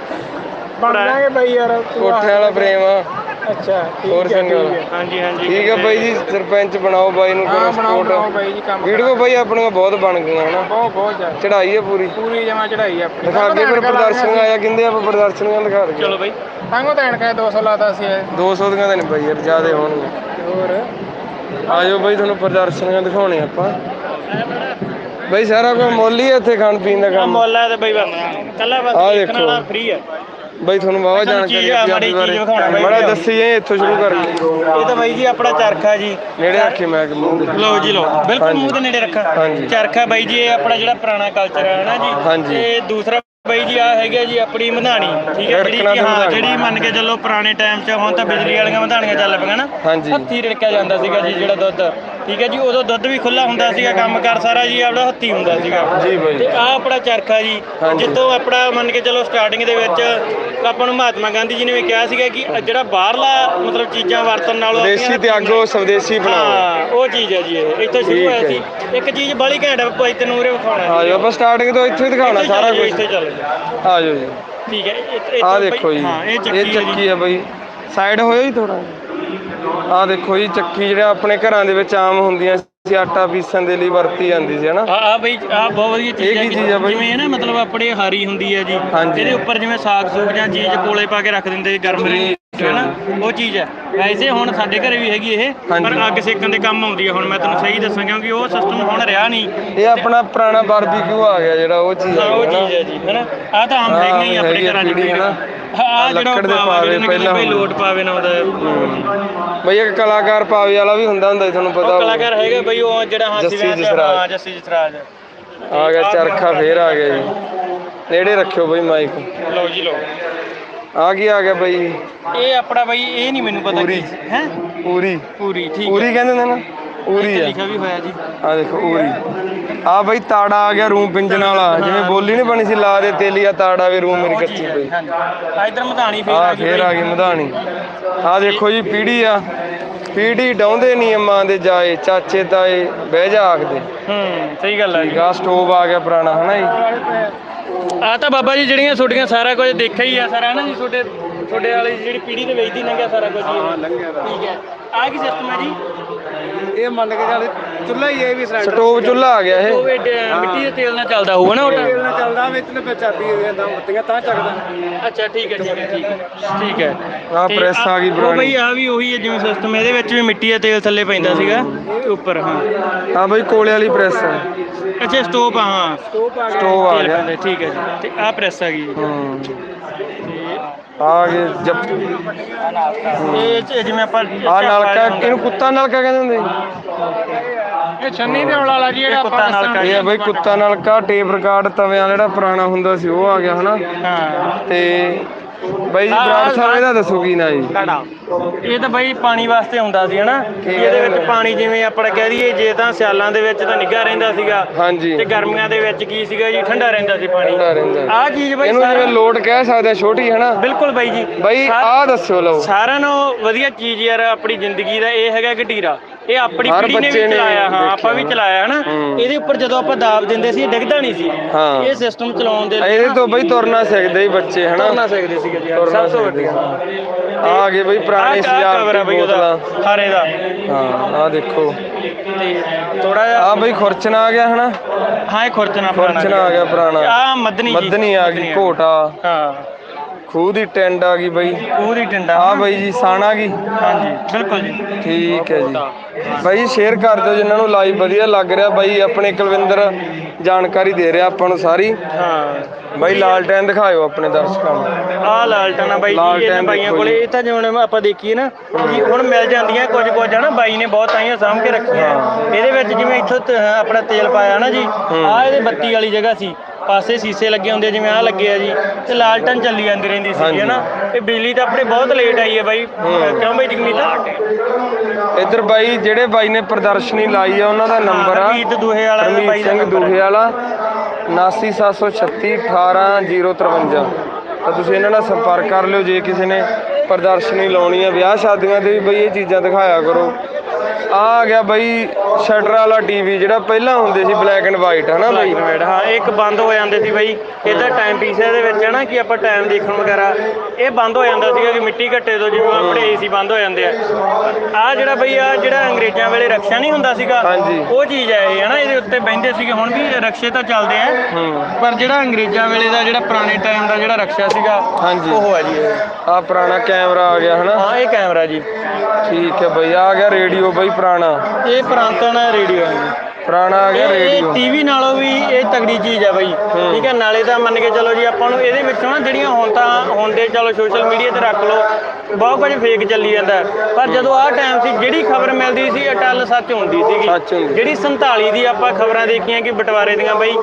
ਬਣਾਗੇ ਬਾਈ ਯਾਰ ਕੋਠੇ ਵਾਲਾ ਪ੍ਰੇਮ ਆ। ਅੱਛਾ ਹੋਰ ਸਿੰਘ ਵਾਲਾ। ਹਾਂਜੀ ਹਾਂਜੀ। ਠੀਕ ਹੈ ਬਾਈ ਜੀ ਸਰਪੰਚ ਬਣਾਓ ਬਾਈ ਨੂੰ ਕਰੋ ਸਪੋਰਟ ਬਾਈ ਜੀ ਕੰਮ ਵੀਡੀਓ ਬਾਈ ਆਪਣੀਆਂ ਬਹੁਤ ਬਣ ਗਈਆਂ ਹਨਾ। ਬਹੁਤ ਬਹੁਤ ਜ਼ਿਆਦਾ। ਚੜਾਈ ਹੈ ਪੂਰੀ। ਪੂਰੀ ਜਮਾ ਚੜਾਈ ਆਪਣੀ। ਦਿਖਾ ਕੇ ਫਿਰ ਪ੍ਰਦਰਸ਼ਨ ਆਇਆ ਕਹਿੰਦੇ ਆਪਾਂ ਪ੍ਰਦਰਸ਼ਨੀਆਂ ਦਿਖਾ ਦੇ ਚਲੋ ਬਾਈ। ਤਾਂਗੋ ਤਾਂ ਐਨਕਾ 200 ਲਾਤਾ ਸੀ ਇਹ। 200 ਦੀਆਂ ਤਾਂ ਨਹੀਂ ਬਾਈ ਯਾਰ ਜ਼ਿਆਦੇ ਹੋਣਗੇ ਹੋਰ? ਆਜੋ ਬਾਈ ਤੁਹਾਨੂੰ ਪ੍ਰਦਰਸ਼ਨੀਆਂ ਦਿਖਾਉਣੇ ਆਪਾਂ। ਬਾਈ ਸਾਰਾ ਕੁਝ ਮੁੱਲ ਹੀ ਹੈ ਇੱਥੇ ਖਾਣ ਪੀਣ ਦਾ ਕੰਮ। ਮੋਲਾ ਤੇ ਬਾਈ ਬਸ। ਕੱਲਾ ਬਸ ਆਹ ਦੇਖਣ ਦੇਖੋ। ਵਾਲਾ ਫ੍ਰੀ ਹੈ ਬਾਈ ਤੁਹਾਨੂੰ ਵਾਵਾ ਜਾਣਕਾਰੀ ਚੀਜ਼ ਆ, ਪੰਜਾਬੀ ਮਾੜੀ ਚੀਜ਼ ਬਾਰੇ। ਵਿਖਾਉਣਾ ਬਾਈ। ਮਾੜਾ ਜੀ। ਦੱਸੀ ਜਾਏ ਇੱਥੋਂ ਸ਼ੁਰੂ ਕਰਕੇ ਇਹ ਤਾਂ ਬਾਈ ਜੀ ਆਪਣਾ ਚਰਖਾ ਜੀ। ਨੇੜੇ ਰੱਖੀ ਮੈਂ ਕਿ ਮੂੰਹ। ਦੇ ਲਓ ਜੀ ਲਓ। ਬਿਲਕੁਲ ਹਾਂਜੀ। ਮੂੰਹ ਦੇ ਨੇੜੇ ਰੱਖਾ। ਹਾਂਜੀ। ਚਰਖਾ ਬਾਈ ਜੀ ਇਹ ਆਪਣਾ ਜਿਹੜਾ ਪੁਰਾਣਾ ਕਲਚਰ ਹੈ ਨਾ ਜੀ। ਹਾਂਜੀ। ਤੇ ਦੂਸਰਾ ਬਾਈ ਜੀ ਆ ਹੈਗਾ ਜੀ ਆਪਣੀ ਮਧਾਣੀ। ਠੀਕ ਹੈ ਜਿਹੜੀ ਰਿੜਕਣਾ ਕਿ ਤੇ ਹਾਂ ਮਧਾਣੀ। ਜਿਹੜੀ ਮੰਨ ਕੇ ਚੱਲੋ ਪੁਰਾਣੇ ਟਾਈਮ 'ਚ ਹੁਣ ਤਾਂ ਬਿਜਲੀ ਵਾਲੀਆਂ ਮਧਾਣੀਆਂ ਚੱਲ ਪਈਆਂ ਨਾ। ਹਾਂਜੀ। ਹੱਥੀ ਰਿੜਕਿਆ ਜਾਂਦਾ ਸੀਗਾ ਜੀ ਜਿਹੜਾ ਦੁੱਧ। ਠੀਕ ਹੈ ਜੀ ਉਦੋਂ ਦੁੱਧ ਵੀ ਖੁੱਲਾ ਹੁੰਦਾ ਸੀਗਾ ਕੰਮ ਕਰ ਸਾਰਾ ਜੀ ਆਪਣਾ ਹੱਥੀ ਹੁੰਦਾ ਸੀਗਾ। ਜੀ ਬਾਈ। ਤੇ ਆ ਆਪਣਾ ਚਰਖਾ ਜੀ ਹਾਂਜੀ। ਜਿੱਦੋਂ ਆਪਣਾ ਮੰਨ ਕੇ ਚਲੋ ਸਟਾਰਟਿੰਗ ਦੇ ਵਿੱਚ ਆਪਾਂ ਨੂੰ ਮਹਾਤਮਾ ਗਾਂਧੀ ਜੀ ਨੇ ਵੀ ਕਿਹਾ ਸੀਗਾ ਕਿ ਜਿਹੜਾ ਬਾਹਰਲਾ ਮਤਲਬ ਚੀਜ਼ਾਂ ਵਰਤਣ ਨਾਲੋਂ ਦੇਸੀ ਤਿਆਗੋ ਸਵਦੇਸੀ ਬਣਾਓ। ਹਾਂ ਉਹ ਚੀਜ਼ ਹੈ ਜੀ ਇਹ। ਇੱਥੇ ਸ਼ੁਰੂ ਠੀਕ ਹੋਇਆ ਹੈ। ਸੀ। ਇੱਕ ਚੀਜ਼ ਬੜੀ ਘੈਂਟ ਭਾਈ ਤੈਨੂੰ ਉਰੇ ਵਿਖਾਉਣਾ। ਆਜੋ ਆਪਾਂ ਸਟਾਰਟਿੰਗ ਤੋਂ ਇੱਥੋਂ ਹੀ ਦਿਖਾਉਣਾ ਇੱਥੇ ਸਾਰਾ ਜੀ, ਕੁਝ ਇੱਥੇ ਚੱਲ ਜੀ। ਆਜੋ ਜੀ। ਠੀਕ ਹੈ ਇਹ- ਤਾਂ ਬਈ- ਦੇਖੋ ਜੀ। ਹਾਂ ਇਹ ਚੱਕੀ ਇਹ ਹੈ ਜੀ। ਚੱਕੀ ਆ ਬਾਈ। ਸਾਈਡ ਹੋਇਓ ਜੀ ਥੋੜਾ ਆਹ ਦੇਖੋ ਜੀ ਚੱਕੀ ਜਿਹੜਾ ਆਪਣੇ ਘਰਾਂ ਦੇ ਵਿੱਚ ਆਮ ਹੁੰਦੀਆਂ ਸੀ ਆਟਾ ਪੀਸਣ ਦੇ ਲਈ ਵਰਤੀ ਜਾਂਦੀ ਸੀ ਹਨਾ ਆ ਆ ਬਈ ਆ ਬਹੁਤ ਵਧੀਆ ਚੀਜ਼ ਇਹ ਹੈ ਕੀ ਚੀਜ਼ ਆ ਬਈ? ਜਿਵੇਂ ਇਹ ਨਾ ਮਤਲਬ ਆਪਣੇ ਹਾਰੀ ਹੁੰਦੀ ਹੈ ਜੀ ਹਾਂਜੀ। ਇਹਦੇ ਉੱਪਰ ਜਿਵੇਂ ਸਾਗ ਸੂਗ ਜਾਂ ਚੀਜ਼ ਕੋਲੇ ਪਾ ਕੇ ਰੱਖ ਦਿੰਦੇ ਗਰਮ ਠੀਕ ਹੈ ਨਾ? ਉਹ ਚੀਜ਼ ਹੈ। ਵੈਸੇ ਹੁਣ ਸਾਡੇ ਘਰੇ ਵੀ ਹੈਗੀ ਇਹ ਪਰ। ਅੱਗ ਸੇਕਣ ਦੇ ਕੰਮ ਆਉਂਦੀ ਹੈ ਹੁਣ ਮੈਂ ਤੁਹਾਨੂੰ ਸਹੀ ਦੱਸਾਂ ਕਿਉਂਕਿ ਉਹ ਸਿਸਟਮ ਹੁਣ ਰਿਹਾ ਨਹੀਂ। ਇਹ ਆਪਣਾ ਪੁਰਾਣਾ ਬਾਰਬੀਕਿਊ ਆ ਗਿਆ ਜਿਹੜਾ ਉਹ ਚੀਜ਼ ਹਾਂ, ਉਹ ਚੀਜ਼ ਹੈ ਜੀ ਹੈਨਾ ਆ ਤਾਂ ਆਮ ਹਾਂ, ਹੈਗੀ ਹੀ ਆਪਣੇ ਘਰਾਂ 'ਚ ਪੀੜ੍ਹੀ, ਹੈਨਾ। ਆ ਜਿਹੜਾ ਲੱਕੜ ਦੇ ਪਾਵੇ ਪਹਿਲਾਂ ਕੋਈ ਲੋਟ ਪਾਵੇ ਨਾ ਉਹਦਾ। ਬਈ ਇੱਕ ਕਲਾਕਾਰ ਪਾਵੇ ਵਾਲਾ ਵੀ ਹੁੰਦਾ ਹੁੰਦਾ ਤੁਹਾਨੂੰ ਪਤਾ ਉਹ। ਕਲਾਕਾਰ ਹੈਗਾ ਬਈ ਉਹ ਜਿਹੜਾ ਹਾਸੀ ਜੱਸੀ ਵਿਆਹ 'ਚ- ਜਸਰਾਜ। ਹਾਂ ਜੱਸੀ ਜਸਰਾਜ। ਆ ਗਿਆ ਚਰਖਾ ਫੇਰ ਆ ਗਿਆ ਜੀ। ਨੇੜੇ ਰੱਖਿਓ ਬਈ ਮਾਈਕ ਲਓ ਜੀ ਲਓ। ਆ ਕੀ ਆ ਗਿਆ ਬਈ? ਇਹ ਆਪਣਾ ਬਈ ਇਹ ਨਹੀਂ ਮੈਨੂੰ ਪਤਾ ਪੂਰੀ। ਕੀ ਹੈ? ਪੂਰੀ। ਪੂਰੀ ਠੀਕ ਹੈ। ਪੂਰੀ ਕਹਿੰਦੇ ਨੇ? ਨਾ ਪੂਰੀ ਆ ਲਿਖਿਆ ਵੀ ਹੋਇਆ ਜੀ। ਆ ਦੇਖੋ ਉਰੀ ਆ ਬਈ ਤਾੜਾ ਆ ਗਿਆ ਰੂਮ ਪਿੰਜਣ ਵਾਲਾ। ਜਿਵੇਂ ਬੋਲੀ ਨਹੀਂ ਬਣੀ ਸੀ ਲਾ ਦੇ ਤੇਲੀਆ ਤਾੜਾ ਵੀ ਰੂਮ ਮੇਰੀ ਕੱਚੀ ਪਈ। ਆ ਇਧਰ ਮਧਾਣੀ ਫੇਰ ਆ ਆ ਗਈ ਫੇਰ ਆ ਗਈ ਮਧਾਣੀ। ਆ ਦੇਖੋ ਜੀ ਪੀੜੀ ਆ। ਪੀੜੀ ਡਾਉਂਦੇ ਨਿਯਮਾਂ ਦੇ ਜਾਏ ਚਾਚੇ ਤਾਏ ਬਹਿ ਜਾ ਆਖਦੇ। ਹੂੰ ਸਹੀ ਗੱਲ ਹੈ ਠੀਕ ਆ ਸਟੋਵ ਆ ਗਿਆ ਪੁਰਾਣਾ ਹਨਾ ਜੀ? ਆ ਤਾਂ ਬਾਬਾ ਜੀ ਜਿਹੜੀਆਂ ਤੁਹਾਡੀਆਂ ਸਾਰਾ ਕੁਝ ਦੇਖਿਆ ਹੀ ਆ ਸਾਰਾ ਨਾ ਜੀ ਤੁਹਾਡੇ ਤੁਹਾਡੇ ਵਾਲੀ ਜਿਹੜੀ ਪੀੜੀ ਦੇ ਵੇਚਦੀ ਲੰਘਿਆ ਸਾਰਾ ਕੁਝ ਜੀ। ਹਾਂ ਲੰਘਿਆ ਠੀਕ ਹੈ। ਆ ਕੀ ਸਿਸਟਮ ਹੈ ਜੀ? ਇਹ ਮੰਨ ਕੇ ਚੱਲ ਚੁੱਲ੍ਹਾ ਹੀ ਇਹ ਵੀ ਸਿਲੰਡਰ। ਸਟੋਵ ਚੁੱਲ੍ਹਾ ਆ ਗਿਆ ਇਹ। ਉਹ ਵੀ ਡ- ਮਿੱਟੀ ਦੇ ਤੇਲ ਨਾਲ ਚੱਲਦਾ ਹੋਊਗਾ ਨਾ ਉਹ ਤਾਂ? ਨਾਲ ਚੱਲਦਾ ਵਿੱਚ ਨੇ ਫਿਰ ਚਾਬੀ ਦੇ ਦਾਂ ਬੱਤੀਆਂ ਤਾਂ ਚੱਕਦਾ। ਅੱਛਾ ਠੀਕ ਹੈ ਠੀਕ ਹੈ ਠੀਕ ਹੈ। ਠੀਕ ਹੈ। ਆ ਤੇ ਪ੍ਰੈਸ ਆ ਗਈ ਉਹ ਪੁਰਾਣੀ। ਬਈ ਆ ਵੀ ਉਹੀ ਹੈ ਜਿਵੇਂ ਸਿਸਟਮ ਇਹਦੇ ਵਿੱਚ ਵੀ ਮਿੱਟੀ ਦਾ ਤੇਲ ਥੱਲੇ ਪੈਂਦਾ ਸੀਗਾ ਤੇ ਉੱਪਰ ਹਾਂ। ਆ ਬਈ ਕੋਲੇ ਵਾਲੀ ਪ੍ਰੈਸ ਅੱਛਾ ਸਟੋਪ ਆ ਹਾਂ। ਸਟੋਵ ਆ ਤੇਲ ਗਿਆ। ਪੈਂਦਾ ਠੀਕ ਹੈ ਜੀ। ਤੇ ਆ ਪ੍ਰੈਸ ਆ ਗਈ ਜੀ। ਹੂੰ। ਤੇ ਆ ਗਏ ਜਪ ਇਹ ਚ- ਜਿਵੇਂ ਆਪਾਂ ਆ ਨਲਕਾ ਇਹਨੂੰ ਕੁੱਤਾ ਨਲਕਾ ਕਹਿੰਦੇ ਹੁੰਦੇ ਇਹ ਛੰਨੀ ਦੇ ਵਾਲਾ ਜੀ ਜਿਹੜਾ ਕੁੱਤਾ ਨਲਕਾ ਇਹ ਬਈ ਕੁੱਤਾ ਨਲਕਾ ਟੇਪ ਰਿਕਾਰਡ ਤਵਿਆਂ ਜਿਹੜਾ ਪੁਰਾਣਾ ਹੁੰਦਾ ਸੀ ਉਹ ਆ ਗਿਆ ਹਨਾ। ਹਾਂ। ਤੇ ਬਾਈ ਜੀ ਬਰਾੜ ਸਾਹਿਬ ਇਹਦਾ ਦੱਸੋ ਕੀ ਨਾ ਜੀ? ਇਹ ਤਾਂ ਬਾਈ ਪਾਣੀ ਵਾਸਤੇ ਹੁੰਦਾ ਸੀ ਹਨਾ? ਇਹਦੇ ਵਿੱਚ ਪਾਣੀ ਜਿਵੇਂ ਆਪਾਂ ਕਹਿ ਦਈਏ ਜੇ ਤਾਂ ਸਿਆਲਾਂ ਦੇ ਵਿੱਚ ਤਾਂ ਨਿੱਘਾ ਰਹਿੰਦਾ ਸੀਗਾ ਹਾਂਜੀ। ਤੇ ਗਰਮੀਆਂ ਦੇ ਵਿੱਚ ਕੀ ਸੀਗਾ ਜੀ? ਠੰਡਾ ਰਹਿੰਦਾ ਸੀ ਪਾਣੀ। ਠੰਡਾ ਰਹਿੰਦਾ। ਆਹ ਚੀਜ਼ ਬਾਈ ਇਹਨੂੰ ਜਿਵੇਂ ਲੋਡ ਕਹਿ ਸਕਦੇ ਛੋਟੀ ਹਨਾ? ਬਿਲਕੁਲ ਬਾਈ ਜੀ। ਬਾਈ ਆਹ ਦੱਸਿਓ ਲਓ। ਸਾਰਿਆਂ ਨਾਲੋਂ ਵਧੀਆ ਚੀਜ਼ ਯਾਰ ਆਪਣੀ ਜ਼ਿੰਦਗੀ ਦਾ ਇਹ ਹੈਗਾ ਘਟੀਰਾ ਇਹ ਆਪਣੀ ਪੀੜ੍ਹੀ ਨੇ ਵੀ ਨੇ ਚਲਾਇਆ ਹਾਂ ਆਪਾਂ ਵੀ ਨਾ। ਚਲਾਇਆ ਹਨਾ। ਇਹਦੇ ਉੱਪਰ ਜਦੋਂ ਆਪਾਂ ਦਾਬ ਦਿੰਦੇ ਸੀ ਡਿੱਗਦਾ ਨਹੀਂ ਸੀ। ਹਾਂ। ਇਹ ਸਿਸਟਮ ਚਲਾਉਣ ਦੇ ਇਹਦੇ ਤੋਂ ਬਈ ਤੁਰਨਾ ਸਿੱਖਦੇ ਹੀ ਬੱਚੇ ਹਨਾ? ਤੁਰਨਾ ਸਿੱਖਦੇ ਸੀਗੇ ਜੀ ਸਭ ਤੋਂ ਸਿੱਖਦੇ ਵੱਡੀ ਆ ਆ ਗਏ ਬਈ ਪੁਰਾਣੇ ਸਜਾਵਟੀ ਬਈ ਉਹਦਾ ਬੋਤਲਾਂ। ਹਾਰੇ ਦਾ। ਹਾਂ ਆ ਦੇਖੋ। ਥੋੜਾ ਜਿਹਾ ਆ ਬਈ ਖੁਰਚਣਾ ਆ ਗਿਆ ਹਨਾ? ਹਾਂ ਇਹ ਖੁਰਚਣਾ ਖੁਰਚਣਾ ਆ ਗਿਆ ਪੁਰਾਣਾ। ਆ ਮਦਨੀ ਜੀ ਮੱਧਨੀ ਆ ਗਈ। ਘੋਟਾ। ਹਾਂ। ਖੂਹ ਦੀ ਟੈਂਡ ਆ ਗਈ ਬਈ। ਪੂਰੀ ਟਿੰਡਾ ਆ। ਬਈ ਜੀ ਸਾਣ ਆ ਗਈ ਹਾਂਜੀ ਬਿਲਕੁਲ ਜੀ। ਠੀਕ ਹੈ ਜੀ। ਬਾਈ ਸ਼ੇਅਰ ਕਰ ਦਿਓ ਜਿਨ੍ਹਾਂ ਨੂੰ ਲਾਈਵ ਵਧੀਆ ਲੱਗ ਰਿਹਾ। ਬਾਈ ਆਪਣੇ ਕੁਲਵਿੰਦਰ ਜਾਣਕਾਰੀ ਦੇ ਰਿਹਾ ਆਪਾਂ ਨੂੰ ਸਾਰੀ। ਹਾਂ। ਬਾਈ ਲਾਲਟੈਨ ਦਿਖਾਇਓ ਆਪਣੇ ਦਰਸ਼ਕਾਂ ਨੂੰ। ਆ ਲਾਲਟਨਾ ਬਾਈ ਜੀ ਲਾਲਟਨ ਇਹਨਾਂ ਬਾਈਆਂ ਦੇਖੋ ਕੋਲੇ। ਇਹ ਤਾਂ ਜਿਵੇਂ ਆਪਾਂ ਦੇਖੀਏ ਨਾ ਜੀ ਹੁਣ ਮਿਲ ਜਾਂਦੀਆਂ ਕੁਝ ਕੁਝ ਹਨਾ? ਬਾਈ ਨੇ ਬਹੁਤ ਆਈਆਂ ਸਾਂਭ ਕੇ ਰੱਖੀਆਂ। ਇਹਦੇ ਵਿੱਚ ਜਿਵੇਂ ਇੱਥੋਂ ਤ- ਆਪਣਾ ਤੇਲ ਪਾਇਆ ਨਾ ਜੀ ਆ ਇਹਦੇ ਬੱਤੀ ਵਾਲੀ ਜਗ੍ਹਾ ਸੀ। ਪਾਸੇ ਸੀਸੇ ਲੱਗੇ ਹੁੰਦੇ ਜਿਵੇਂ ਆ ਲੱਗੇ ਆ ਜੀ ਤੇ ਲਾਲਟਨ ਚੱਲੀ ਜਾਂਦੀ ਰਹਿੰਦੀ ਸੀ ਹਾਂਜੀ। ਹਨਾ? ਇਹ ਬਿਜਲੀ ਤਾਂ ਆਪਣੇ ਬਹੁਤ ਲੇਟ ਆਈ ਹੈ ਬਾਈ। ਕਿਉਂ ਬਾਈ ਜਗਮੀਤ? ਇੱਧਰ ਬਾਈ ਜਿਹੜੇ ਬਾਈ ਨੇ ਪ੍ਰਦਰਸ਼ਨੀ ਲਾਈ ਆ ਉਹਨਾਂ ਦਾ ਨੰਬਰ ਆ। ਹਰਮੀਤ ਦੂਹੇ ਵਾਲਾ ਬਾਈ ਦਾ ਸਿੰਘ number ਦੂਹੇ ਵਾਲਾ 79736 18053 ਤਾਂ ਤੁਸੀਂ ਇਹਨਾਂ ਨਾਲ ਸੰਪਰਕ ਕਰ ਲਿਓ ਜੇ ਕਿਸੇ ਨੇ ਪ੍ਰਦਰਸ਼ਨੀ ਲਾਉਣੀ ਆ ਵਿਆਹ ਸ਼ਾਦੀਆਂ ਤੇ ਵੀ ਬਈ ਇਹ ਚੀਜ਼ਾਂ ਦਿਖਾਇਆ ਕਰੋ। ਆ ਆ ਗਿਆ ਬਈ ਸ਼ਟਰ ਵਾਲਾ ਟੀਵੀ ਜਿਹੜਾ ਪਹਿਲਾਂ ਹੁੰਦੇ ਸੀ ਬਲੈਕ ਐਂਡ ਵਾਈਟ ਹਨਾ ਬਈ? ਹਾਂ ਇੱਕ ਬੰਦ ਹੋ ਜਾਂਦੇ ਸੀ ਬਾਈ। ਇਹਦਾ ਟਾਈਮ ਪੀਸ ਇਹਦੇ ਵਿੱਚ ਹੈ ਨਾ ਕਿ ਆਪਾਂ ਟਾਈਮ ਦੇਖਣ ਵਗੈਰਾ। ਇਹ ਬੰਦ ਹੋ ਜਾਂਦਾ ਸੀਗਾ ਕਿ ਮਿੱਟੀ ਘੱਟੇ ਤੋਂ ਜਿਵੇਂ ਆਪਣੇ ਏਸੀ ਬੰਦ ਹੋ ਜਾਂਦੇ ਆ। ਆ ਜਿਹੜਾ ਬਈ ਆ ਜਿਹੜਾ ਅੰਗਰੇਜ਼ਾਂ ਵੇਲੇ ਰਕਸ਼ਾ ਨਹੀਂ ਹੁੰਦਾ ਸੀਗਾ। ਉਹ ਚੀਜ਼ ਹੈ ਇਹ ਹਨਾ ਇਹਦੇ ਉੱਤੇ ਬਹਿੰਦੇ ਸੀਗੇ ਹੁਣ ਵੀ ਰਕਸ਼ੇ ਤਾਂ ਚੱਲਦੇ ਆ। ਪਰ ਜਿਹੜਾ ਅੰਗਰੇਜ਼ਾਂ ਵੇਲੇ ਦਾ ਜਿਹੜਾ ਪੁਰਾਣੇ ਟਾਈਮ ਦਾ ਜਿਹੜਾ ਰਕਸ਼ਾ ਸੀਗਾ। ਉਹ ਹੈ ਜੀ। ਆ ਪੁਰਾਣਾ ਕੈਮਰਾ ਆ ਗਿਆ ਹਨਾ? ਹਾਂ ਇਹ ਕੈਮਰਾ ਜੀ। ਠੀਕ ਹੈ ਬਈ ਆ ਗਿਆ ਰੇਡੀਓ ਬਈ ਪੁਰਾਣਾ? ਇਹ ਪੁਰਾਤਨ ਰੇਡੀਓ ਹੈ ਜੀ। ਪੁਰਾਣਾ ਆ ਗਿਆ ਰੇਡੀਓ। ਟੀਵੀ ਨਾਲੋਂ ਵੀ ਇਹ ਤਗੜੀ ਚੀਜ਼ ਹੈ ਬਾਈ। ਠੀਕ ਹੈ ਨਾਲੇ ਤਾਂ ਮੰਨ ਕੇ ਚਲੋ ਜੀ ਆਪਾਂ ਨੂੰ ਇਹਦੇ ਵਿੱਚੋਂ ਨਾ ਜਿਹੜੀਆਂ ਹੁਣ ਤਾਂ ਹੁਣ ਦੇ ਚਲੋ ਸੋਸ਼ਲ ਮੀਡੀਆ ਤੇ ਰੱਖ ਲਓ ਬਹੁਤ ਕੁਝ ਫੇਕ ਚੱਲੀ ਜਾਂਦਾ। ਹੈ। ਪਰ ਜਦੋਂ ਆਹ ਟਾਈਮ ਸੀ ਜਿਹੜੀ ਖਬਰ ਮਿਲਦੀ ਸੀ ਅਟਲ ਸੱਚ ਹੁੰਦੀ ਸੀਗੀ। ਜਿਹੜੀ 47 ਦੀ ਆਪਾਂ ਖਬਰਾਂ ਦੇਖੀਆਂ ਕਿ ਬਟਵਾਰੇ ਦੀਆਂ ਬਾਈ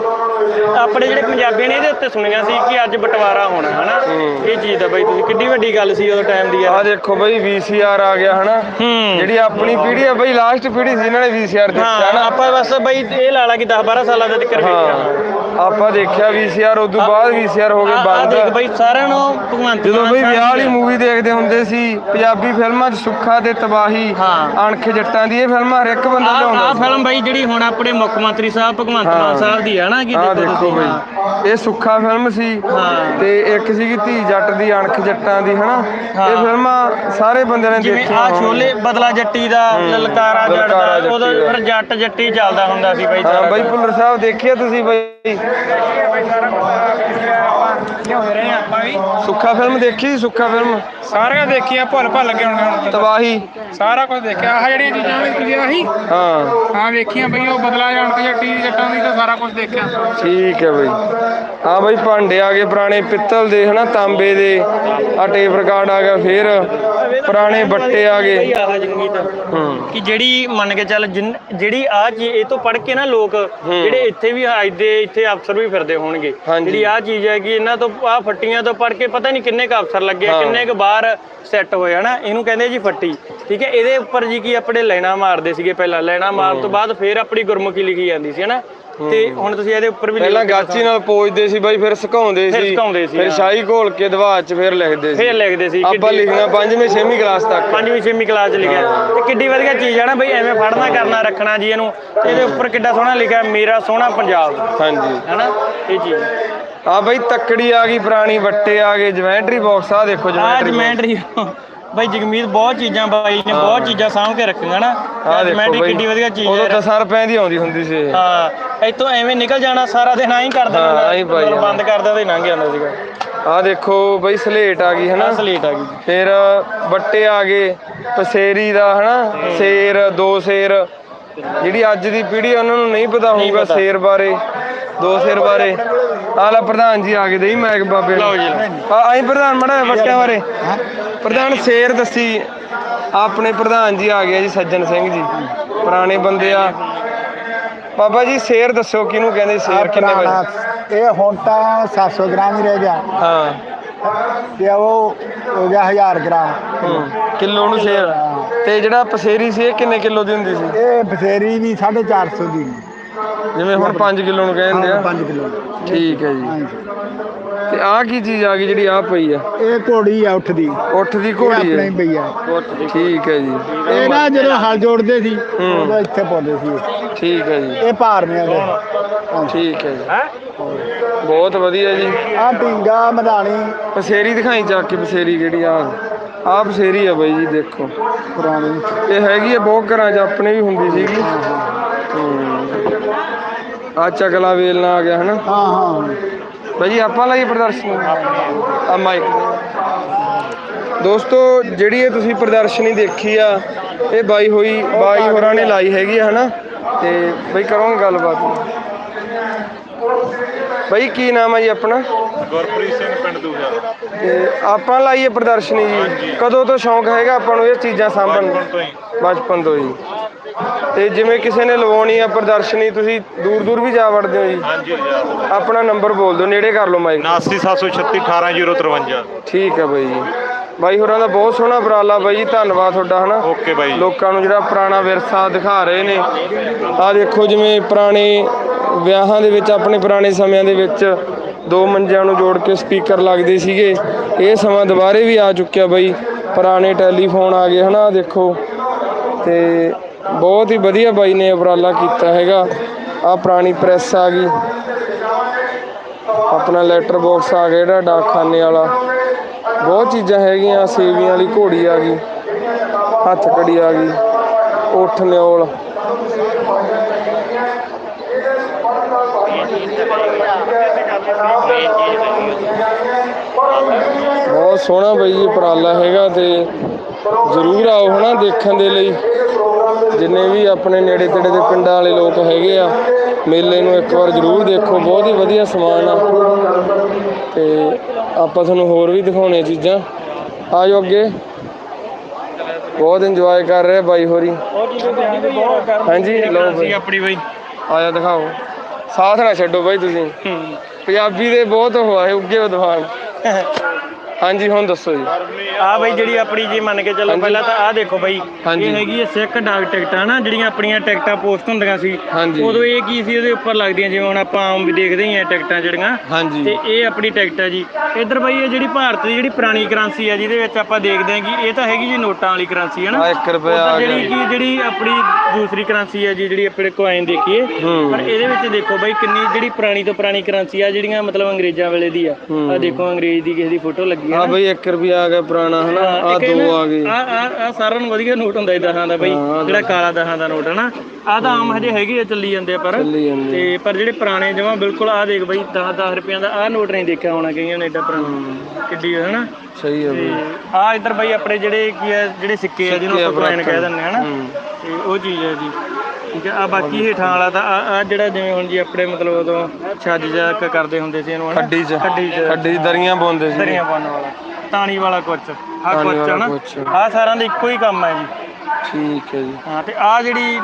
ਆਪਣੇ ਜਿਹੜੇ ਪੰਜਾਬੀਆਂ ਨੇ ਇਹਦੇ ਉੱਤੇ ਸੁਣੀਆਂ ਸੀ ਕਿ ਅੱਜ ਬਟਵਾਰਾ ਹੋਣਾ ਹਨਾ? ਇਹ ਚੀਜ਼ ਦਾ ਬਾਈ ਤੁਸੀਂ ਕਿੱਡੀ ਵੱਡੀ ਗੱਲ ਸੀ ਉਦੋਂ ਟਾਈਮ ਦੀ ਆ ਦੇਖੋ ਬਈ VCR ਆ ਗਿਆ ਹਨਾ? ਹੂੰ। ਜਿਹੜੀ ਆਪਣੀ ਪੀੜ੍ਹੀ ਆ ਬਈ ਲਾਸਟ ਪੀੜ੍ਹੀ ਸੀ ਇਹਨਾਂ ਨੇ VCR ਦੇਖਿਆ ਹਾਂ ਨਾ ਆਪਾਂ ਬਸ ਬਾਈ ਇਹ ਲਾ ਲਾ ਕਿ 10 12 ਸਾਲਾਂ ਦਾ ਜ਼ਿਕਰ ਵੇਖਿਆ ਹਾਂ ਆਪਾਂ ਦੇਖਿਆ VCR ਉਦੋਂ ਬਾਅਦ VCR ਹੋ ਗਏ ਆ ਦੇਖ ਬਾਈ ਸਾਰਿਆਂ ਨੂੰ ਭਗਵੰਤ ਜਦੋਂ ਮਾਨ ਬਈ ਸਾਹਿਬ ਵਿਆਹ ਵਾਲੀ ਮੂਵੀ ਦੇਖਦੇ ਹੁੰਦੇ ਸੀ ਪੰਜਾਬੀ ਫਿਲਮਾਂ 'ਚ ਸੁੱਖਾ ਤੇ ਤਬਾਹੀ ਹਾਂ। ਅਣਖ ਜੱਟਾਂ ਦੀ ਇਹ ਫਿਲਮਾਂ ਹਰ ਇੱਕ ਬੰਦਾ ਆ ਆ ਲਿਆਉਂਦਾ ਸੀ ਫਿਲਮ ਬਾਈ ਜਿਹੜੀ ਹੁਣ ਆਪਣੇ ਮੁੱਖ ਮੰਤਰੀ ਸਾਹਿਬ ਭਗਵੰਤ ਹਾਂ। ਮਾਨ ਸਾਹਿਬ ਦੀ ਹੈ ਨਾ ਕਿ ਆ ਦੇਖੋ ਦੇਖੋ ਤੁਸੀਂ ਬਈ ਇਹ ਸੁੱਖਾ ਫਿਲਮ ਸੀ ਹਾਂ। ਤੇ ਇੱਕ ਸੀਗੀ ਧੀ ਜੱਟ ਦੀ ਅਣਖ ਜੱਟਾਂ ਦੀ ਹਨਾ ਇਹ ਫਿਲਮਾਂ ਸਾਰੇ ਬੰਦਿਆਂ ਨੇ ਜਿਵੇਂ ਦੇਖੀਆਂ ਆ ਹੋਣਗੀਆਂ। ਛੋਲੇ ਬਦਲਾ ਜੱਟੀ ਦਾ ਲਲਕਾਰਾ ਜੱਟ ਲਲਕਾਰਾ ਦਾ ਜੱਟੀ ਉਦੋਂ ਦਾ। ਫਿਰ ਜੱਟ ਜੱਟੀ ਚੱਲਦਾ ਹੁੰਦਾ ਸੀ ਬਾਈ ਹਾਂ ਬਾਈ। ਭੁੱਲਰ ਸਾਹਿਬ ਦੇਖਿਆ ਤੁਸੀਂ ਬਾਈ ਹੋ ਰਹੇ ਆਪਾਂ ਵੀ ਸੁੱਖਾ ਫਿਲਮ ਦੇਖੀ ਸੁੱਖਾ ਫਿਲਮ ਸਾਰੀਆਂ ਦੇਖੀਆਂ ਭੁੱਲ ਭੱਲ ਕੇ ਹੁਣ ਹੁਣ ਤਬਾਹੀ। ਸਾਰਾ ਕੁਝ ਦੇਖਿਆ। ਆਹ ਜਿਹੜੀਆਂ ਚੀਜ਼ਾਂ ਵੀ ਤੁਸੀਂ ਆਹੀ ਹਾਂ। ਹਾਂ ਵੇਖੀਆਂ ਬਈ ਉਹ ਬਦਲਾ ਜਾਣ ਤੇ ਜੱਟੀ ਜੱਟਾਂ ਦੀ ਤਾਂ ਸਾਰਾ ਕੁਝ ਦੇਖਿਆ। ਠੀਕ ਹੈ ਬਈ। ਹਾਂ ਬਈ ਭਾਂਡੇ ਆ ਗਏ ਪੁਰਾਣੇ ਪਿੱਤਲ ਦੇ ਹਨਾ ਤਾਂਬੇ ਦੇ। ਆ ਟੇਪ ਰਿਕਾਰਡ ਆ ਗਿਆ ਫੇਰ। ਪੁਰਾਣੇ ਬੱਟੇ ਆ ਗਏ। ਆਹ ਹੂੰ। ਕਿ ਜਿਹੜੀ ਮੰਨ ਕੇ ਚੱਲ ਜਿਨ- ਜਿਹੜੀ ਆ ਚੀਜ਼ ਇਹ ਤੋਂ ਪੜ੍ਹ ਕੇ ਨਾ ਲੋਕ ਜਿਹੜੇ ਇੱਥੇ ਵੀ ਅੱਜ ਦੇ ਇੱਥੇ ਅਫਸਰ ਵੀ ਫਿਰਦੇ ਹੋਣਗੇ। ਹਾਂਜੀ। ਜਿਹੜੀ ਆ ਚੀਜ਼ ਹੈ ਕਿ ਇਹਨਾਂ ਤੋਂ ਆ ਫੱਟੀਆਂ ਤੋਂ ਪੜ੍ਹ ਕੇ ਪਤਾ ਨਹੀਂ ਕਿੰਨੇ ਕ ਅਫਸਰ ਲੱਗੇ ਹਾਂ। ਕਿੰਨੇ ਕ ਬਾਹਰ ਸੈੱਟ ਹੋਏ ਹਨਾ ਇਹਨੂੰ ਕਹਿੰਦੇ ਜੀ ਫੱਟੀ। ਠੀਕ ਹੈ ਇਹਦੇ ਉੱਪਰ ਜੀ ਕੀ ਆਪਣੇ ਲੈਣਾ ਮਾਰਦੇ ਸੀਗੇ ਪਹਿਲਾਂ ਲੈਣਾ ਮਾਰਨ ਤੋਂ ਬਾਅਦ ਫੇਰ ਆਪਣੀ ਗੁਰਮੁਖੀ ਲਿਖੀ ਜਾਂਦੀ ਸੀ ਹਨਾ ਤੇ ਹੁਣ ਤੁਸੀਂ ਇਹਦੇ ਉੱਪਰ ਵੀ ਪਹਿਲਾਂ ਗਾਚੀ ਨਾਲ ਪੋਜਦੇ ਸੀ ਬਾਈ ਫਿਰ ਸੁਕਾਉਂਦੇ ਫਿਰ ਸੀ। ਸੁਕਾਉਂਦੇ ਸੀ, ਫਿਰ। ਸ਼ਾਹੀ ਘੋਲ ਕੇ ਦਵਾਤ ਚ ਫਿਰ ਲਿਖਦੇ ਸੀ। ਫੇਰ ਲਿਖਦੇ ਸੀ ਆਪਾਂ ਲਿਖਣਾ ਪੰਜਵੀਂ ਛੇਵੀਂ ਕਲਾਸ ਤੱਕ। ਪੰਜਵੀਂ ਛੇਵੀਂ ਕਲਾਸ ਚ ਲਿਖਿਆ। ਤੇ ਕਿੱਡੀ ਵਧੀਆ ਚੀਜ਼ ਹੈ ਨਾ ਬਈ ਐਵੇਂ ਫੜਨਾ ਕਰਨਾ ਰੱਖਣਾ ਜੀ ਇਹਨੂੰ। ਇਹਦੇ ਉੱਪਰ ਕਿੱਡਾ ਸੋਹਣਾ ਲਿਖਿਆ ਮੇਰਾ ਸੋਹਣਾ ਪੰਜਾਬ। ਹਾਂਜੀ। ਹੈਨਾ? ਇਹ ਚੀਜ਼। ਆ ਬਾਈ ਤੱਕੜੀ ਆ ਗਈ ਪੁਰਾਣੀ ਵੱਟੇ ਆ ਗਏ ਜਵੈਂਟਰੀ ਬਾਕਸ ਆ ਦੇਖੋ ਆ ਜਵੈਂਟਰੀ ਬਈ ਜਗਮੀਤ ਬਹੁਤ ਚੀਜ਼ਾਂ ਬਾਈ ਨੇ ਬਹੁਤ ਚੀਜ਼ਾਂ ਸਾਂਭ ਕੇ ਰੱਖੀਆਂ ਨਾ। ਆ ਦੇਖੋ ਜਮੈਂਟਰੀ ਬਾਈ ਕਿੱਡੀ ਵਧੀਆ ਚੀਜ਼ ਉਦੋਂ ਹੈ। 10 ਰੁਪਏ ਦੀ ਆਉਂਦੀ ਹੁੰਦੀ ਸੀ। ਇਹ ਹਾਂ ਇੱਥੋਂ ਐਵੇਂ ਨਿਕਲ ਜਾਣਾ ਸਾਰਾ ਦਿਨ ਆਈ ਕਰ ਹਾਂ, ਦੇਣਾ ਆਈਂ ਪਾਈ ਜਾਣਾ। ਬੰਦ ਕਰ ਦਿੰਦਾ ਤੇ ਲੰਘ ਜਾਂਦਾ ਸੀਗਾ। ਆ ਦੇਖੋ ਬਈ ਸਲੇਟ ਆ ਗਈ ਹਨਾ ਆ ਸਲੇਟ ਆ ਗਈ। ਫਿਰ ਬੱਟੇ ਆ ਗਏ ਪਸੇਰੀ ਦਾ ਹਨਾ ਸ਼ੇਰ ਦੋ ਸ਼ੇਰ। ਜਿਹੜੀ ਅੱਜ ਦੀ ਪੀੜ੍ਹੀ ਆ, ਉਹਨਾਂ ਨੂੰ ਨਹੀਂ ਪਤਾ ਹੋਊਗਾ ਪਤਾ। ਸ਼ੇਰ ਬਾਰੇ ਦੋ ਸ਼ੇਰ ਬਾਰੇ। ਆ ਲੈ ਪ੍ਰਧਾਨ ਜੀ ਆ ਗਏ ਦੇਈ ਮੈਕ ਬਾਬੇ ਲਓ ਜੀ, ਆਈ ਪ੍ਰਧਾਨ ਮੜਾ ਵੱਟਿਆਂ ਬਾਰੇ। ਪ੍ਰਧਾਨ ਸ਼ੇਰ ਦੱਸੀ ਆਪਣੇ ਪ੍ਰਧਾਨ ਜੀ ਆ ਗਏ ਜੀ ਸੱਜਣ ਸਿੰਘ ਜੀ। ਪੁਰਾਣੇ ਬੰਦੇ ਆ। ਬਾਬਾ ਜੀ ਸ਼ੇਰ ਦੱਸੋ ਕਿਹਨੂੰ ਕਹਿੰਦੇ ਸ਼ੇਰ ਕਿੰਨੇ ਵਜੇ? ਇਹ ਹੁਣ ਤਾਂ 700 ਗ੍ਰਾਮ ਹੀ ਰਹਿ ਗਿਆ। ਹਾਂ। ਤੇ ਉਹ ਹੋ ਗਿਆ 1000 ਗ੍ਰਾਮ। ਕਿਲੋ ਨੂੰ ਸ਼ੇਰ। ਤੇ ਜਿਹੜਾ ਪਸੇਰੀ ਸੀ ਇਹ ਕਿੰਨੇ ਕਿਲੋ ਦੀ ਹੁੰਦੀ ਸੀ? ਇਹ ਬਸੇਰੀ ਵੀ 450 ਦੀ। ਜਿਵੇਂ ਹੁਣ 5 ਕਿਲੋ ਨੂੰ ਕਹਿੰਦੇ ਆ। 5 ਕਿਲੋ। ਠੀਕ ਹੈ ਜੀ। ਤੇ ਆਹ ਕੀ ਚੀਜ਼ ਆ ਗਈ ਜਿਹੜੀ ਆ ਪਈ ਆ? ਇਹ ਘੋੜੀ ਆ ਉੱਠ ਦੀ ਉੱਠ ਦੀ ਘੋੜੀ ਆਪਣੇ ਹੀ ਪਈ ਆ। ਠੀਕ ਹੈ ਜੀ। ਇਹ ਨਾ ਜਦੋਂ ਹਲ ਜੋੜਦੇ ਸੀ ਉਦੋਂ ਇੱਥੇ ਪਾਉਂਦੇ ਸੀ ਠੀਕ ਹੈ ਜੀ। ਇਹ ਭਾਰਮਿਆਂ ਦੇ। ਠੀਕ ਹੈ ਜੀ। ਬਹੁਤ ਵਧੀਆ ਜੀ। ਆਹ ਢਿੰਗਾ ਮਧਾਣੀ। ਪਸੇਰੀ ਦਿਖਾਈ ਚੱਕ ਕੇ ਪਸੇਰੀ ਕਿਹੜੀ ਆ। ਆ ਪਸੇਰੀ ਆ ਬਾਈ ਜੀ ਦੇਖੋ। ਪੁਰਾਣੀ। ਇਹ ਹੈਗੀ ਆ ਬਹੁਤ ਘਰਾਂ 'ਚ ਆਪਣੇ ਵੀ ਹੁੰਦੀ ਸੀਗੀ। ਆ ਚਕਲਾ ਵੇਲਣਾ ਆ ਗਿਆ ਹਨਾ? ਹਾਂ ਹਾਂ। ਬਾਈ ਜੀ ਆਪਾਂ ਲਈ ਪ੍ਰਦਰਸ਼ਨੀ? ਆ ਮਾਈਕ। ਦੋਸਤੋ ਜਿਹੜੀ ਇਹ ਤੁਸੀਂ ਪ੍ਰਦਰਸ਼ਨੀ ਦੇਖੀ ਆ ਇਹ ਬਾਈ ਹੋਈ ਬਾਈ ਹੋਰਾਂ ਨੇ ਲਾਈ ਹੈਗੀ ਆ ਹਨਾ? ਤੇ ਬਈ ਕਰੋਗੇ ਗੱਲਬਾਤ। ਬਾਈ ਕੀ ਨਾਮ ਹੈ ਜੀ ਆਪਣਾ? ਗੁਰਪ੍ਰੀਤ ਸਿੰਘ ਪਿੰਡ ਦੂਜਾ। ਤੇ ਆਪਾਂ ਲਾਈਏ ਪ੍ਰਦਰਸ਼ਨੀ ਜੀ। ਕਦੋਂ ਤੋਂ ਸ਼ੌਂਕ ਹੈਗਾ ਆਪਾਂ ਨੂੰ ਇਹ ਚੀਜ਼ਾਂ ਸਾਂਭਣ ਦਾ ਤੋਂ ਹੀ। ਬਚਪਨ ਤੋਂ ਜੀ ਤੇ ਜਿਵੇਂ ਕਿਸੇ ਨੇ ਲਵਾਉਣੀ ਆ ਪ੍ਰਦਰਸ਼ਨੀ ਤੁਸੀਂ ਦੂਰ ਦੂਰ ਵੀ ਜਾ ਵੜਦੇ ਹੋ ਜੀ? ਹਾਂਜੀ ਆਪਣਾ ਨੰਬਰ ਬੋਲ ਦਿਓ ਨੇੜੇ ਕਰ ਲਓ ਮਾਈਕ 79736 18053 ਠੀਕ ਹੈ ਬਾਈ ਜੀ। ਬਾਈ ਹੋਰਾਂ ਦਾ ਬਹੁਤ ਸੋਹਣਾ ਉਪਰਾਲਾ ਬਾਈ ਜੀ ਧੰਨਵਾਦ ਤੁਹਾਡਾ ਹਨਾ? ਓਕੇ ਬਾਈ ਲੋਕਾਂ ਨੂੰ ਜਿਹੜਾ ਪੁਰਾਣਾ ਵਿਰਸਾ ਦਿਖਾ ਰਹੇ ਨੇ। ਆ ਦੇਖੋ ਜਿਵੇਂ ਪੁਰਾਣੇ ਵਿਆਹਾਂ ਦੇ ਵਿੱਚ ਆਪਣੇ ਪੁਰਾਣੇ ਸਮਿਆਂ ਦੇ ਵਿੱਚ ਦੋ ਮੰਜਿਆਂ ਨੂੰ ਜੋੜ ਕੇ ਸਪੀਕਰ ਲੱਗਦੇ ਸੀਗੇ। ਇਹ ਸਮਾਂ ਦੁਬਾਰੇ ਵੀ ਆ ਚੁੱਕਿਆ ਬਾਈ। ਪੁਰਾਣੇ ਟੈਲੀਫੋਨ ਆ ਗਏ ਹਨਾ? ਦੇਖੋ। ਤੇ ਬਹੁਤ ਹੀ ਵਧੀਆ ਬਾਈ ਨੇ ਉਪਰਾਲਾ ਕੀਤਾ ਹੈਗਾ। ਆ ਪੁਰਾਣੀ ਪ੍ਰੈਸ ਆ ਗਈ। ਆਪਣਾ ਲੈਟਰ ਬਾਕਸ ਆ ਗਿਆ ਜਿਹੜਾ ਡਾਕਖਾਨੇ ਵਾਲਾ। ਬਹੁਤ ਚੀਜ਼ਾਂ ਹੈਗੀਆਂ, ਸੇਵੀਆਂ ਵਾਲੀ ਘੋੜੀ ਆ ਗਈ, ਹੱਥ ਕੜੀ ਆ ਗਈ, ਉੱਠ ਨਿਓਲ। ਬਹੁਤ ਸੋਹਣਾ ਬਈ ਜੀ ਉਪਰਾਲਾ ਹੈਗਾ ਤੇ ਜ਼ਰੂਰ ਆਓ ਹਨਾ ਦੇਖਣ ਦੇ ਲਈ। ਜਿੰਨੇ ਵੀ ਆਪਣੇ ਨੇੜੇ ਤੇੜੇ ਦੇ ਪਿੰਡਾਂ ਵਾਲੇ ਲੋਕ ਹੈਗੇ ਆ ਮੇਲੇ ਨੂੰ ਇੱਕ ਵਾਰ ਜ਼ਰੂਰ ਦੇਖੋ ਬਹੁਤ ਹੀ ਵਧੀਆ ਸਮਾਨ ਆ। ਤੇ ਆਪਾਂ ਤੁਹਾਨੂੰ ਹੋਰ ਵੀ ਦਿਖਾਉਣੇ ਚੀਜ਼ਾਂ। ਆਜੋ ਅੱਗੇ। ਬਹੁਤ ਇੰਜੋਏ ਕਰ ਰਹੇ ਆ ਬਾਈ ਹੋਰੀ। ਹਾਂਜੀ ਲਓ ਬਾਈ। ਆਪਣੀ ਬਈ। ਆਜਾ ਦਿਖਾਓ। ਸਾਥ ਨਾ ਛੱਡੋ ਬਾਈ ਤੁਸੀਂ। ਪੰਜਾਬੀ ਦੇ ਬਹੁਤ ਹੋਆ ਹੈ ਉੱਗੇ ਵਿਦਵਾਨ। ਹਾਂਜੀ ਹੁਣ ਦੱਸੋ ਜੀ। ਆ ਬਈ ਜਿਹੜੀ ਆਪਣੀ ਜੀ ਮੰਨ ਕੇ ਚੱਲੋ ਪਹਿਲਾਂ ਤਾਂ ਆ ਦੇਖੋ ਬਈ। ਇਹ ਹੈਗੀ ਹੈ ਸਿੱਖ ਡਾਕ ਟਿਕਟਾਂ ਨਾ ਜਿਹੜੀਆਂ ਆਪਣੀਆਂ ਟਿਕਟਾਂ ਪੋਸਟ ਹੁੰਦੀਆਂ ਸੀ। ਉਦੋਂ ਇਹ ਕੀ ਸੀ ਉਹਦੇ ਉੱਪਰ ਲੱਗਦੀਆਂ ਜਿਵੇਂ ਹੁਣ ਆਪਾਂ ਆਮ ਵੀ ਦੇਖਦੇ ਹੀ ਆ ਟਿਕਟਾਂ ਜਿਹੜੀਆਂ। ਹਾਂਜੀ। ਤੇ ਇਹ ਆਪਣੀ ਟਿਕਟ ਹੈ ਜੀ। ਇੱਧਰ ਬਈ ਇਹ ਜਿਹੜੀ ਭਾਰਤ ਦੀ ਜਿਹੜੀ ਪੁਰਾਣੀ ਕਰੰਸੀ ਹੈ ਜਿਹਦੇ ਵਿੱਚ ਆਪਾਂ ਦੇਖਦੇ ਹਾਂ ਕਿ ਇਹ ਤਾਂ ਹੈਗੀ ਜੀ ਨੋਟਾਂ ਵਾਲੀ ਕਰੰਸੀ ਹੈ ਨਾ? ਆ 1 ਰੁਪਿਆ ਆ ਉੱਧਰ ਜਿਹੜੀ ਕੀ ਜਿਹੜੀ ਆਪਣੀ ਦੂਸਰੀ ਕਰੰਸੀ ਹੈ ਜੀ ਜਿਹੜੀ ਆਪਣੇ ਕੋਇਨ ਦੇਖੀਏ। ਪਰ ਇਹਦੇ ਵਿੱਚ ਦੇਖੋ ਬਈ ਕਿੰਨੀ ਜਿਹੜੀ ਪੁਰਾਣੀ ਤੋਂ ਪੁਰਾਣੀ ਕਰੰਸੀ ਆ ਜਿਹੜੀਆਂ ਮਤਲਬ ਅੰਗਰੇਜ਼ਾਂ ਵੇਲੇ ਦੀ ਆ। ਆ ਦੇਖੋ ਅੰਗਰੇਜ਼ ਦੀ ਕਿਸੇ ਦੀ ਫੋਟੋ ਲੱਗੀ ਆ ਹਾਂ ਬਈ 1 ਰੁਪਿਆ ਆ ਗਿਆ ਪੁਰਾਣਾ ਹਨਾ? ਆ ਦੋ ਆ ਗਏ। ਆ ਆ ਆ ਸਾਰਿਆਂ ਨੂੰ ਵਧੀਆ ਨੋਟ ਹੁੰਦਾ ਇਹ ਦਹਾਂ ਦਾ ਬਈ ਹਾਂ, ਜਿਹੜਾ ਕਾਲਾ ਦਹਾਂ ਦਾ ਨੋਟ ਹੈ ਨਾ ਆ ਤਾਂ ਆਮ ਹਜੇ ਹੈਗੇ ਆ ਚੱਲੀ ਜਾਂਦੇ ਆ ਪਰ। ਚੱਲੀ ਜਾਂਦੇ ਤੇ ਪਰ ਜਿਹੜੇ ਪੁਰਾਣੇ ਜਮਾ ਬਿਲਕੁਲ ਆ ਦੇਖ ਬਈ 10 10 ਰੁਪਈਆਂ ਦਾ ਆ ਨੋਟ ਨਹੀਂ ਦੇਖਿਆ ਹੋਣਾ ਕਈਆਂ ਨੇ ਏਡਾ ਪੁਰਾਣਾ। ਕਿੱਡੀ ਹੈ ਨਾ ਸਹੀ ਆ ਬਈ। ਆ ਇੱਧਰ ਬਈ ਆਪਣੇ ਜਿਹੜੇ ਕੀ ਆ ਜਿਹੜੇ ਸਿੱਕੇ ਆ ਜਿਹਨੂੰ ਆਪਾਂ ਕੋਇਨ ਕਹਿ ਦਿੰਦੇ ਆ ਨਾ ਹੂੰ। ਤੇ ਉਹ ਚੀਜ਼ ਹੈ ਜੀ ਠੀਕ ਹੈ ਆ ਬਾਕੀ ਹੇਠਾਂ ਵਾਲਾ ਤਾਂ ਆ ਜਿਹੜਾ ਜਿਵੇਂ ਹੁਣ ਜੀ ਆਪਣੇ ਮਤਲਬ ਉਦੋਂ ਛੱਜ ਜਾ ਕਰਦੇ ਹੁੰਦੇ ਸੀ ਇਹਨੂੰ ਹਨਾ? ਖੱਡੀ ਚ। ਖੱਡੀ ਚ। ਖੱਡੀ ਚ ਦਰੀਆਂ ਪਾਉਂਦੇ ਸੀ। ਦਰੀਆਂ ਪਾਉਣ ਵਾਲਾ। ਤਾਣੀ ਵਾਲਾ ਕੁੱਚ ਆ ਤਾਣੀ ਵਾਲਾ ਨਾ ਕੁੱਚ। ਆ ਸਾਰਿਆਂ ਦਾ ਇੱਕੋ ਹੀ ਕੰਮ ਹੈ ਜੀ। ਠੀਕ ਹੈ ਜੀ। ਹਾਂ ਤੇ ਆ ਜਿਹੜੀ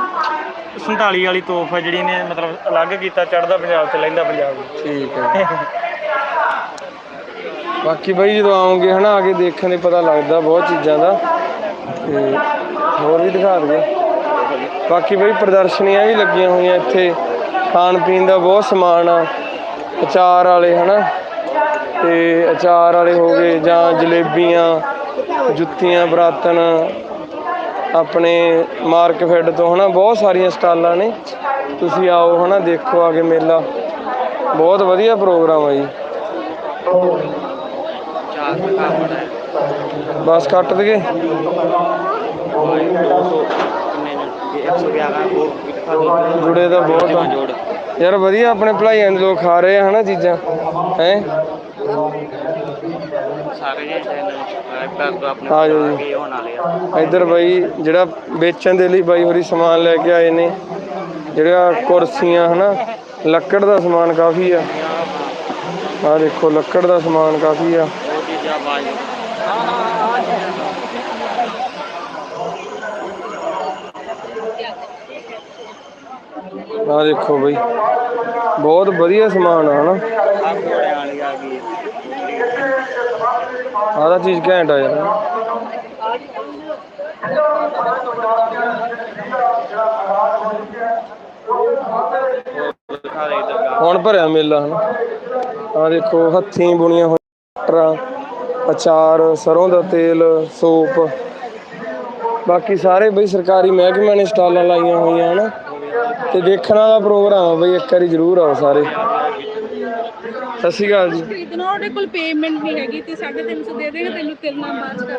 47 ਵਾਲੀ ਤੋਪ ਹੈ ਜਿਹੜੀ ਨੇ ਮਤਲਬ ਅਲੱਗ ਕੀਤਾ ਚੜਦਾ ਪੰਜਾਬ ਤੇ ਲੈਂਦਾ ਪੰਜਾਬ। ਨੂੰ ਠੀਕ ਹੈ। ਬਾਕੀ ਬਈ ਜਦੋਂ ਆਉਂਗੇ ਹਨਾ ਆ ਕੇ ਦੇਖਣ ਦੇ ਪਤਾ ਲੱਗਦਾ ਬਹੁਤ ਚੀਜ਼ਾਂ ਦਾ। ਤੇ ਹੋਰ ਵੀ ਦਿਖਾ ਦਈਏ ਬਾਕੀ ਬਈ ਪ੍ਰਦਰਸ਼ਨੀਆਂ ਵੀ ਲੱਗੀਆਂ ਹੋਈਆਂ ਇੱਥੇ। ਖਾਣ ਪੀਣ ਦਾ ਬਹੁਤ ਸਮਾਨ ਆ। ਅਚਾਰ ਵਾਲੇ, ਹਨਾ? ਤੇ ਅਚਾਰ ਵਾਲੇ ਹੋ ਗਏ ਜਾਂ ਜਲੇਬੀਆਂ, ਜੁੱਤੀਆਂ, ਬਰਾਤਨ, ਆਪਣੇ ਮਾਰਕਫੈਡ ਤੋਂ, ਹਨਾ? ਬਹੁਤ ਸਾਰੀਆਂ ਸਟਾਲਾਂ ਨੇ। ਤੁਸੀਂ ਆਓ, ਹਨਾ? ਦੇਖੋ ਆ ਕੇ ਮੇਲਾ। ਬਹੁਤ ਵਧੀਆ ਪ੍ਰੋਗਰਾਮ ਆ ਜੀ। ਬਸ ਕੱਟ ਦਈਏ। ਜੁੜੇ ਦਾ ਬਹੁਤ ਆ। ਯਾਰ ਵਧੀਆ ਆਪਣੇ ਭਲਾਈਆਂ ਦੇ ਲੋਕ ਖਾ ਰਹੇ ਆ ਹਨਾ ਚੀਜ਼ਾਂ ਹੈ? ਆ ਜਾਓ ਜੀ। ਇੱਧਰ ਬਾਈ ਜਿਹੜਾ ਵੇਚਣ ਦੇ ਲਈ ਬਾਈ ਹੋਰੀ ਸਮਾਨ ਲੈ ਕੇ ਆਏ ਨੇ ਜਿਹੜਾ ਕੁਰਸੀਆਂ ਹਨਾ ਲੱਕੜ ਦਾ ਸਮਾਨ ਕਾਫੀ ਆ। ਆ ਦੇਖੋ ਲੱਕੜ ਦਾ ਸਮਾਨ ਕਾਫੀ ਆ। ਆ ਦੇਖੋ ਬਈ। ਬਹੁਤ ਵਧੀਆ ਸਮਾਨ ਆ, ਹਨਾ? ਆਹ ਚੀਜ਼ ਘੈਂਟ ਆ ਯਾਰ। ਹੁਣ ਭਰਿਆ ਮੇਲਾ, ਹਨਾ? ਆ ਦੇਖੋ, ਹੱਥੀਂ ਬੁਣੀਆਂ ਹੋਈਆਂ ਟਰਾਂ ਅਚਾਰ ਸਰੋਂ ਦਾ ਤੇਲ, ਸੋਪ। ਬਾਕੀ ਸਾਰੇ ਬਈ ਸਰਕਾਰੀ ਮਹਿਕਮਿਆਂ ਨੇ ਸਟਾਲਾਂ ਲਾਈਆਂ ਹੋਈਆਂ, ਹਨਾ? ਤੇ ਦੇਖਣ ਵਾਲਾ ਪ੍ਰੋਗਰਾਮ ਆ ਬਈ, ਇੱਕ ਵਾਰੀ ਜ਼ਰੂਰ ਆਓ ਸਾਰੇ। ਸਤਿ ਸ਼੍ਰੀ ਅਕਾਲ ਜੀ। ਖਰੀਦਣਾ ਉਹਦੇ ਕੋਲ ਪੇਮੈਂਟ ਨਹੀਂ ਹੈਗੀ ਤੇ 350 ਦੇ ਦੇਗਾ ਤੈਨੂੰ ਤੇਰੇ ਨਾਲ ਬਾਅਦ ਚ ਕਰ